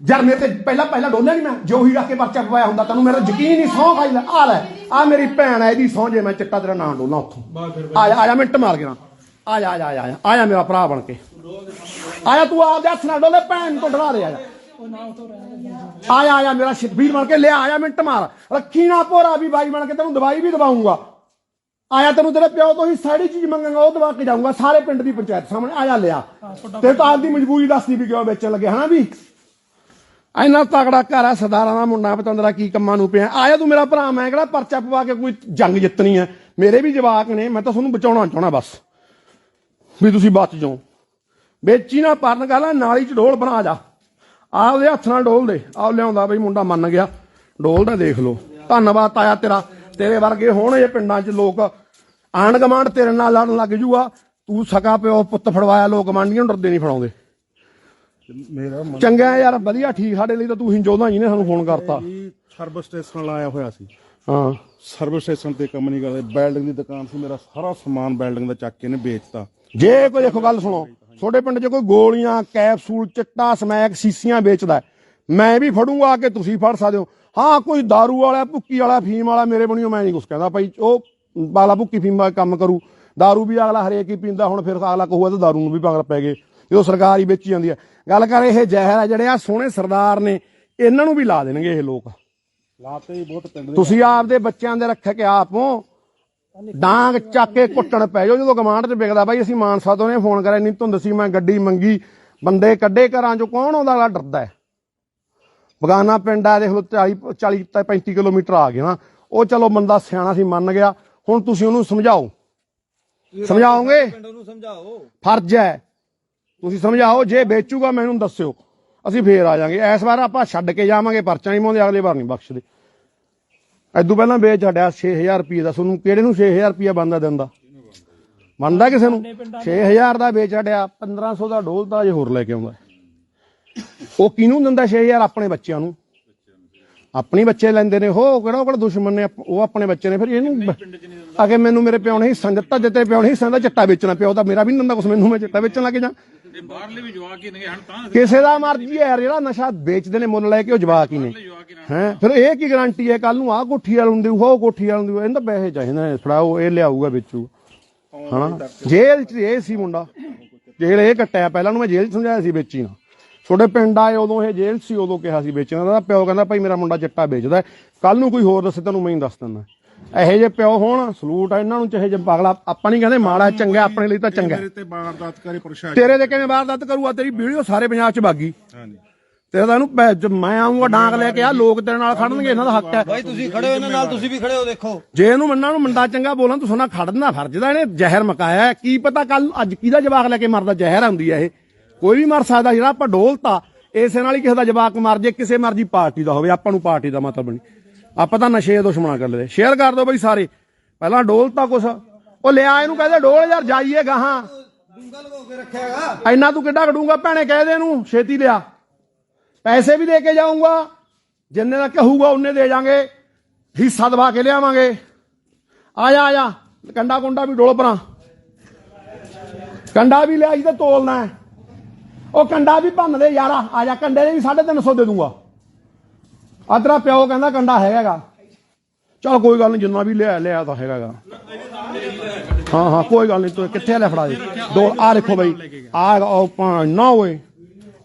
ਯਾਰ ਮੇਰੇ ਤੇ ਪਹਿਲਾਂ ਪਹਿਲਾਂ ਡੋਲਿਆ ਨਹੀਂ ਮੈਂ ਜੋ ਹੀ ਰੱਖ ਕੇ ਪਰਚਾ ਪਵਾਇਆ ਹੁੰਦਾ ਤੈਨੂੰ ਮੇਰਾ ਯਕੀਨ ਨਹੀਂ ਸੌਂ ਖਾਈ ਲੈ ਆ ਲੈ ਆ ਮੇਰੀ ਭੈਣ ਹੈ ਇਹਦੀ ਸੌਂ ਜੇ ਮੈਂ ਚਿੱਟਾ ਤੇਰਾ ਨਾਂ ਡੋਲਾਂ ਉੱਥੋਂ ਆ ਜਾ ਆ ਜਾ ਮਿੰਟ ਮਾਰ ਕੇ ਨਾ ਆ ਜਾ ਆ ਜਾ ਆ ਜਾ ਆ ਜਾ ਮੇਰਾ ਭਰਾ ਬਣ ਕੇ ਆ ਜਾ ਤੂੰ ਆਪਦੇ ਹੱਥ ਨਾਲ ਡੋਲੇ ਭੈਣ ਤੋਂ ਡਰਾ ਦੇ ਆ ਜਾ ਆ ਜਾ ਆ ਜਾ ਮੇਰਾ ਸ਼ਬੀਰ ਬਣ ਕੇ ਲਿਆ ਆ ਜਾ ਮਿੰਟ ਮਾਰ ਰੱਖੀ ਨਾ ਭੋਰਾ ਵੀ ਬਾਈ ਬਣ ਕੇ ਤੈਨੂੰ ਦਵਾਈ ਵੀ ਦਵਾਉਂਗਾ ਆਇਆ ਤੈਨੂੰ ਤੇਰੇ ਪਿਓ ਤੋਂ ਹੀ ਸਾਰੀ ਚੀਜ਼ ਮੰਗਾਂਗਾ ਉਹ ਦਵਾ ਕੇ ਜਾਊਂਗਾ ਸਾਰੇ ਪਿੰਡ ਦੀ ਪੰਚਾਇਤ ਸਾਹਮਣੇ ਆ ਜਾ ਲਿਆ ਤੇ ਤਾਂ ਆਪਦੀ ਮਜਬੂਰੀ ਦੱਸਦੀ ਵੀ ਕਿਉਂ ਵੇਚਣ ਲੱਗੇ ਹਨਾ ਵੀ? ਇੰਨਾ ਤਗੜਾ ਘਰ ਆ ਸਰਦਾਰਾਂ ਦਾ ਮੁੰਡਾ ਪਤੰਦਰਾ ਕੀ ਕੰਮਾਂ ਨੂੰ ਪਿਆ। ਆਇਆ ਤੂੰ ਮੇਰਾ ਭਰਾ ਮੈਂ ਕਿਹੜਾ ਪਰਚਾ ਪਵਾ ਕੇ ਕੋਈ ਜੰਗ ਜਿੱਤਣੀ ਹੈ ਮੇਰੇ ਵੀ ਜਵਾਕ ਨੇ ਮੈਂ ਤਾਂ ਤੁਹਾਨੂੰ ਬਚਾਉਣਾ ਚਾਹਣਾ ਬਸ। ਵੀ ਤੁਸੀਂ ਬਚ ਜਾਓ। ਵੇਚੀ ਨਾ ਪਰਨ ਗਾਲਾ ਨਾਲੀ ਚ ਡੋਲ ਬਣਾ ਜਾ। ਆਪਦੇ ਹੱਥ ਨਾਲ ਡੋਲ ਦੇ। ਆਹ ਲਿਆਉਂਦਾ ਬਈ ਮੁੰਡਾ ਮੰਨ ਗਿਆ। ਡੋਲ ਦਾ ਦੇਖ ਲਓ। ਧੰਨਵਾਦ ਤਾਇਆ ਤੇਰਾ। ਤੇਰੇ ਵਰਗੇ ਹੋਣ ਇਹ ਪਿੰਡਾਂ 'ਚ ਲੋਕ। ਆਂਢ ਗਮਾਂਡ ਤੇਰੇ ਨਾਲ ਲੜਨ ਲੱਗ ਜੂਗਾ। ਤੂੰ ਸਕਾ ਪਿਓ ਪੁੱਤ ਫੜਵਾਇਆ ਲੋਕ ਮੰਡੀਆਂ ਨੂੰ ਡਰਦੇ ਨਹੀਂ ਫੜਾਉਂਦੇ। ਮੇਰਾ ਮਨ ਚੰਗਾ ਯਾਰ ਵਧੀਆ ਠੀਕ ਸਾਡੇ ਲਈ ਤਾਂ ਤੂੰ ਹਿੰਜੋਦਾ ਹੀ ਨੇ ਸਾਨੂੰ ਫੋਨ ਕਰਤਾ। ਜੀ ਸਰਵਿਸ ਸਟੇਸ਼ਨ ਲਾਇਆ ਹੋਇਆ ਸੀ। ਹਾਂ। ਸਰਵਿਸ ਸਟੇਸ਼ਨ ਤੇ ਕੰਮ ਨਹੀਂ ਕਰਦੇ ਬਿਲਡਿੰਗ ਦੀ ਦੁਕਾਨ ਸੀ ਮੇਰਾ ਸਾਰਾ ਸਮਾਨ ਬਿਲਡਿੰਗ ਦਾ ਚੱਕ ਕੇ ਇਹਨੇ ਵੇਚਤਾ। ਜੇ ਕੋਈ ਦੇਖੋ ਗੱਲ ਸੁਣੋ ਤੁਹਾਡੇ ਪਿੰਡ 'ਚ ਕੋਈ ਗੋਲੀਆਂ ਕੈਪਸੂਲ ਚਿੱਟਾ ਸਮੈਕ ਸੀਸੀਆਂ ਵੇਚਦਾ ਮੈਂ ਵੀ ਫੜੂੰਗਾ ਕਿ ਤੁਸੀਂ ਫੜ ਸਕਦੇ ਹੋ। ਹਾਂ ਕੋਈ दारू ਵਾਲਾ ਭੁੱਕੀ ਵਾਲਾ ਫੀਮ ਵਾਲਾ ਮੇਰੇ ਬਣੀਓ ਮੈਂ ਨਹੀਂ ਕੁਛ ਕਹਿੰਦਾ। ਭਾਈ ਉਹ ਬਾਲਾ ਭੁੱਕੀ ਫੀਮ ਵਾਲਾ ਕੰਮ ਕਰੂ दारू ਵੀ ਅਗਲਾ ਹਰੇਕ ਹੀ ਪੀਂਦਾ ਹੁਣ ਫਿਰ ਅਗਲਾ ਕਹੂਗਾ ਤਾਂ दारू ਨੂੰ ਵੀ ਪਾਗਲ ਪੈ ਗਏ ਜਦੋਂ ਸਰਕਾਰ ਹੀ ਵੇਚੀ ਜਾਂਦੀ ਹੈ ਗੱਲ ਕਰ ਇਹ ਜ਼ਹਿਰ ਆ ਜਿਹੜੇ ਆ ਸੋਹਣੇ ਸਰਦਾਰ ਨੇ ਇਹਨਾਂ ਨੂੰ ਵੀ ਲਾ ਦੇਣਗੇ ਇਹ ਲੋਕ ਲਾਤੇ ਹੀ ਬਹੁਤ ਪਿੰਡ ਦੇ ਤੁਸੀਂ ਆਪਦੇ ਬੱਚਿਆਂ ਦੇ ਰੱਖ ਕੇ ਆਪੋ ਡਾਂਗ ਚੱਕ ਕੇ ਕੁੱਟਣ ਪੈ ਜਾਓ ਜਦੋਂ ਗਮਾਂਡ 'ਚ ਵਿਕਦਾ ਬਾਈ ਅਸੀਂ ਮਾਨਸਾ ਤੋਂ ਨੇ ਫੋਨ ਕਰਿਆ ਨਹੀਂ ਧੁੰਦ ਸੀ ਮੈਂ ਗੱਡੀ ਮੰਗੀ ਬੰਦੇ ਕੱਢੇ ਘਰਾਂ 'ਚੋਂ ਕੌਣ ਆਉਂਦਾ ਅਗਲਾ ਡਰਦਾ ਹੈ ਬਗਾਨਾ ਪਿੰਡ ਆ ਦੇਖ ਲਓ 40 40 ਤਾਂ 35 ਕਿਲੋਮੀਟਰ ਆ ਗਿਆ ਨਾ ਉਹ ਚਲੋ ਬੰਦਾ ਸਿਆਣਾ ਸੀ ਮੰਨ ਗਿਆ ਹੁਣ ਤੁਸੀਂ ਉਹਨੂੰ ਸਮਝਾਓ। ਸਮਝਾਓਗੇ? ਪਿੰਡ ਨੂੰ ਸਮਝਾਓ ਫਰਜ਼ ਹੈ। ਤੁਸੀਂ ਸਮਝਾਓ, ਜੇ ਵੇਚੂਗਾ ਮੈਨੂੰ ਦੱਸਿਓ। ਅਸੀਂ ਫੇਰ ਆ ਜਾਾਂਗੇ। ਇਸ ਵਾਰ ਆਪਾਂ ਛੱਡ ਕੇ ਜਾਵਾਂਗੇ ਪਰਚਾ ਨਹੀਂ ਪਾਉਂਦੇ, ਅਗਲੇ ਵਾਰ ਨਹੀਂ ਬਖਸ਼ਦੇ। ਐਦੂ ਪਹਿਲਾਂ ਵੇਚ ਛੱਡਿਆ 6000 ਰੁਪਏ ਦਾ। ਤੁਹਾਨੂੰ ਕਿਹੜੇ ਨੂੰ 6000 ਰੁਪਏ ਬੰਦਾ ਦਿੰਦਾ? ਮੰਨਦਾ ਕਿਸੇ ਨੂੰ? 6000 ਦਾ ਵੇਚ ਛੱਡਿਆ 1500 ਦਾ ਡੋਲ ਤਾਂ ਜੇ ਹੋਰ ਲੈ ਕੇ ਆਉਂਦਾ। ਉਹ ਕਿਹਨੂੰ ਦਿੰਦਾ 6000 ਆਪਣੇ ਬੱਚਿਆਂ ਨੂੰ। ਆਪਣੀ ਬੱਚੇ ਲੈਂਦੇ ਨੇ ਹੋ ਕਿਹੜਾ ਉਹ ਕਿਹੜਾ ਦੁਸ਼ਮਣ ਨੇ ਉਹ ਆਪਣੇ ਬੱਚੇ ਨੇ ਫਿਰ ਇਹਨੂੰ ਅਗੇ ਮੈਨੂੰ ਮੇਰੇ ਪਿਓ ਨੇ ਹਿੱਸਾ ਦਿੱਤਾ ਜਿੱਤੇ ਪਿਓ ਨੇ ਹਿੱਸਾ ਦਾ ਚਿੱਟਾ ਵੇਚਣਾ ਪਿਓ ਤਾਂ ਮੇਰਾ ਵੀ ਨਹੀਂ ਕੁਛ ਮੈਨੂੰ ਮੈਂ ਚਿੱਟਾ ਵੇਚਣ ਲੱਗ ਜਾ ਬਾਹਰਲੇ ਵੀ ਜਵਾਕ ਹੀ ਨੇ ਹਣ ਤਾਂ ਕਿਸੇ ਦਾ ਮਰਜ਼ੀ ਹੈ ਜਿਹੜਾ ਨਸ਼ਾ ਵੇਚਦੇ ਨੇ ਮੁੱਲ ਲੈ ਕੇ ਉਹ ਜਵਾਕ ਹੀ ਨੇ। ਹੈ ਫਿਰ ਇਹ ਕੀ ਗਾਰੰਟੀ ਹੈ ਕੱਲ ਨੂੰ ਆਹ ਕੋਠੀ ਵਾਲ ਹੁੰਦੀ ਉਹ ਕੋਠੀ ਵਾਲ ਹੁੰਦੀ ਇਹਨਾਂ ਤਾਂ ਪੈਸੇ ਚਾਹੀਦੇ ਨੇ ਫੜਾਓ ਇਹ ਲਿਆਊਗਾ ਵੇਚੂ। ਹਨਾ? ਜੇਲ੍ਹ 'ਚ ਇਹ ਸੀ ਮੁੰਡਾ। ਜੇਲ੍ਹ ਇਹ ਕੱਟਿਆ ਪਹਿਲਾਂ ਨੂੰ ਮੈਂ ਜੇਲ੍ਹ 'ਚ ਸਮਝਾਇਆ ਸੀ ਵੇਚੀ ਨਾ। ਤੁਹਾਡੇ ਪਿੰਡ ਆਏ ਉਦੋਂ ਇਹ ਜੇਲ੍ਹ ਸੀ ਉਦੋਂ ਕਿਹਾ ਸੀ ਵੇਚਣ ਦਾ। ਪਿਓ ਕਹਿੰਦਾ ਭਾਈ ਮੇਰਾ ਮੁੰਡਾ ਚਿੱਟਾ ਵੇਚਦਾ ਕੱਲ ਨੂੰ ਕੋਈ ਹੋਰ ਦੱਸੇ ਤੈਨੂੰ ਮੈਂ ਹੀ ਦੱਸ ਦਿੰਦਾ ਇਹੋ ਜਿਹੇ ਪਿਓ ਹੋਣ ਸਲੂਟ ਆ ਇਹਨਾਂ ਨੂੰ ਚਾਹੇ ਜੇ ਪਗਲਾ ਆਪਾਂ ਨਹੀਂ ਕਹਿੰਦੇ ਮਾੜਾ ਚੰਗਾ ਆਪਣੇ ਲਈ ਤਾਂ ਚੰਗਾ। ਮੇਰੇ ਤੇ ਵਾਰਦਾਤ ਕਰੇ ਪ੍ਰਸ਼ਾਸਨ ਤੇਰੇ ਤੇ ਕਿਵੇਂ ਵਾਰਦਾਤ ਕਰੂਗਾ? ਤੇਰੀ ਵੀਡੀਓ ਸਾਰੇ ਪੰਜਾਬ 'ਚ ਬਾਗੀ ਹਾਂਜੀ। ਤੇਰਾ ਤਾਂ ਇਹਨੂੰ ਮੈਂ ਆਉਂਗਾ ਡਾਂਗ ਲੈ ਕੇ ਆ ਲੋਕ ਤੇਰੇ ਨਾਲ ਖੜਨਗੇ ਇਹਨਾਂ ਦਾ ਹੱਕ ਹੈ। ਬਾਈ ਤੁਸੀਂ ਖੜੇ ਹੋ ਇਹਨਾਂ ਨਾਲ ਤੁਸੀਂ ਵੀ ਖੜੇ ਹੋ ਦੇਖੋ। ਜੇ ਇਹਨੂੰ ਮੰਨਾਂ ਨੂੰ ਮੰਦਾ ਚੰਗਾ ਬੋਲਾਂ ਤੂੰ ਸੋਨਾ ਖੜਨਾ ਫਰਜ਼ ਦਾ ਇਹਨੇ ਜ਼ਹਿਰ ਮਕਾਇਆ। ਕੀ ਪਤਾ ਕੱਲ ਅੱਜ ਕਿਹਦਾ ਜਵਾਕ ਲੈ ਕੇ ਮਰਦਾ ਜ਼ਹਿਰ ਹੁੰਦੀ ਹੈ ਇਹ। ਕੋਈ ਵੀ ਮਰ ਸਕਦਾ ਜਿਹੜਾ ਆਪਾਂ ਡੋਲਤਾ ਇਸੇ ਨਾਲ ਹੀ ਕਿਸੇ ਦਾ ਜਵਾਕ ਮਰ ਜੇ ਕਿਸੇ ਮਰਜ਼ੀ ਪਾਰਟੀ ਦਾ ਹੋਵੇ ਆਪਾਂ ਨੂੰ ਪਾਰਟੀ ਦਾ ਮਤਲਬ ਨਹੀਂ। ਆਪਾਂ ਤਾਂ ਨਸ਼ੇ ਦੇ ਦੁਸ਼ਮਣਾ ਕਰ ਲਦੇ ਸ਼ੇਅਰ ਕਰ ਦਿਓ ਬਈ ਸਾਰੇ। ਪਹਿਲਾਂ ਡੋਲਤਾ ਕੁਛ। ਉਹ ਲਿਆ ਇਹਨੂੰ ਕਹਿੰਦੇ ਡੋਲ ਯਾਰ ਜਾਈਏ ਗਾਹਾਂ। ਡੂੰਗਾ ਲਗੋ ਕੇ ਰੱਖਿਆ ਹੈਗਾ। ਇੰਨਾ ਤੂੰ ਕਿੱਡਾ ਕਢੂੰਗਾ ਭੈਣੇ ਕਹਿ ਦੇ ਇਹਨੂੰ ਛੇਤੀ ਲਿਆ। ਪੈਸੇ ਵੀ ਦੇ ਕੇ ਜਾਊਂਗਾ। ਜਿੰਨੇ ਦਾ ਕਹੂਗਾ ਉਹਨੇ ਦੇ ਜਾਾਂਗੇ। ਹਿੱਸਾ ਦਵਾ ਕੇ ਲਿਆਵਾਂਗੇ। ਆ ਜਾ ਆ ਜਾ। ਕੰਡਾ ਕੁੰਡਾ ਵੀ ਡੋਲ ਪਰਾਂ। ਕੰਡਾ ਵੀ ਲਿਆ ਜੀ ਤੇ ਤੋਲਣਾ ਹੈ। ਉਹ ਕੰਡਾ ਵੀ ਭੰਨ ਦੇ ਯਾਰਾ ਆ ਜਾ ਕੰਡੇ ਦੇ ਵੀ 350 ਦੇ ਦੂੰਗਾ। ਆ ਤੇਰਾ ਪਿਓ ਕਹਿੰਦਾ ਕੰਡਾ ਹੈਗਾਗਾ। ਚਲ ਕੋਈ ਗੱਲ ਨਹੀਂ ਜਿੰਨਾ ਵੀ ਲਿਆ ਲਿਆ ਤਾਂ ਹੈਗਾਗਾ। ਹਾਂ ਹਾਂ ਕੋਈ ਗੱਲ ਨਹੀਂ ਤੂੰ ਕਿੱਥੇ ਲੈ ਫੜਾ ਦੇ। ਦੋ ਆ ਦੇਖੋ ਬਈ ਆ ਉਹ ਨਾ ਓਏ।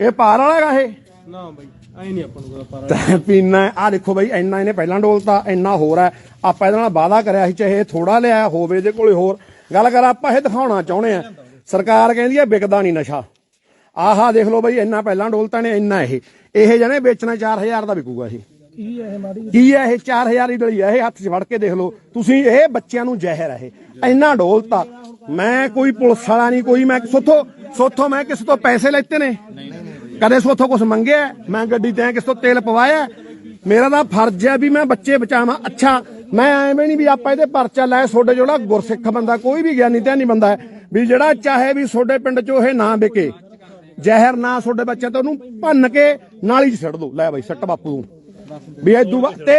ਇਹ ਪਾਰ ਵਾਲਾ ਹੈਗਾ ਇਹ? ਨਾ ਬਾਈ ਐ ਨਹੀਂ ਆਪਾਂ ਨੂੰ ਪਤਾ ਪਰ ਤੈਂ ਪੀਣਾ ਆ ਦੇਖੋ ਬਈ ਇੰਨਾ ਇਹਨੇ ਪਹਿਲਾਂ ਡੋਲਤਾ ਇੰਨਾ ਹੋਰ ਹੈ। ਆਪਾਂ ਇਹਦੇ ਨਾਲ ਵਾਅਦਾ ਕਰਿਆ ਸੀ ਚਾਹੇ ਥੋੜਾ ਲਿਆ ਹੋਵੇ ਇਹਦੇ ਕੋਲੇ ਹੋਰ। ਗੱਲ ਕਰ ਆਪਾਂ ਇਹ ਦਿਖਾਉਣਾ ਚਾਹੁੰਦੇ ਆ। ਸਰਕਾਰ ਕਹਿੰਦੀ ਹੈ ਵਿਕਦਾ ਨਹੀਂ ਨਸ਼ਾ। ਆਹਾ ਦੇਖ ਲਓ ਬਈ ਇੰਨਾ ਪਹਿਲਾਂ ਡੋਲਤਾ ਨੇ ਇੰਨਾ ਇਹ। ਇਹ ਜਣੇ ਵੇਚਣਾ 4000 ਦਾ ਵਿਕੂਗਾ ਇਹ। ਕੀ ਹੈ ਇਹ ਮਾੜੀ ਕੀ ਹੈ ਇਹ 4000 ਦੀ ਡਲੀ ਹੈ ਇਹ ਹੱਥ 'ਚ ਫੜ ਕੇ ਦੇਖ ਲਓ। ਤੁਸੀਂ ਇਹ ਬੱਚਿਆਂ ਨੂੰ ਜ਼ਹਿਰ ਹੈ ਇਹ। ਇੰਨਾ ਡੋਲਤਾ। ਮੈਂ ਕੋਈ ਪੁਲਿਸ ਵਾਲਾ ਨਹੀਂ ਕੋਈ ਮੈਂ ਸੋਥੋਂ ਸੋਥੋਂ ਮੈਂ ਕਿਸੇ ਤੋਂ ਪੈਸੇ ਲੈਤੇ ਨੇ। ਕਦੇ ਸੋਥੋਂ ਕੁਝ ਮੰਗਿਆ? ਮੈਂ ਗੱਡੀ ਤੇ ਕਿਸੇ ਤੋਂ ਤੇਲ ਪਵਾਇਆ? ਮੇਰਾ ਤਾਂ ਫਰਜ਼ ਹੈ ਵੀ ਮੈਂ ਬੱਚੇ ਬਚਾਵਾਂ। ਅੱਛਾ ਮੈਂ ਐਵੇਂ ਨਹੀਂ ਵੀ ਆਪਾਂ ਇਹਦੇ ਪਰਚਾ ਲੈ ਤੁਹਾਡੇ ਜਿਹੜਾ ਗੁਰਸਿੱਖ ਬੰਦਾ ਕੋਈ ਵੀ ਗਿਆਨੀ ਧਿਆਨੀ ਬੰਦਾ ਹੈ। ਵੀ ਜਿਹੜਾ ਚਾਹੇ ਵੀ ਤੁਹਾਡੇ ਪਿੰਡ 'ਚ ਇਹ ਨਾ ਵਿਕੇ। ਜ਼ਹਿਰ ਨਾ ਤੁਹਾਡੇ ਬੱਚੇ ਤੇ ਉਹਨੂੰ ਭੰਨ ਕੇ ਨਾਲੀ 'ਚ ਛੱਡ ਦੋ ਲੈ ਬਾਈ, ਸੱਟ ਬਾਪੂ ਨੂੰ ਵੀ ਇਦੂ ਤੇ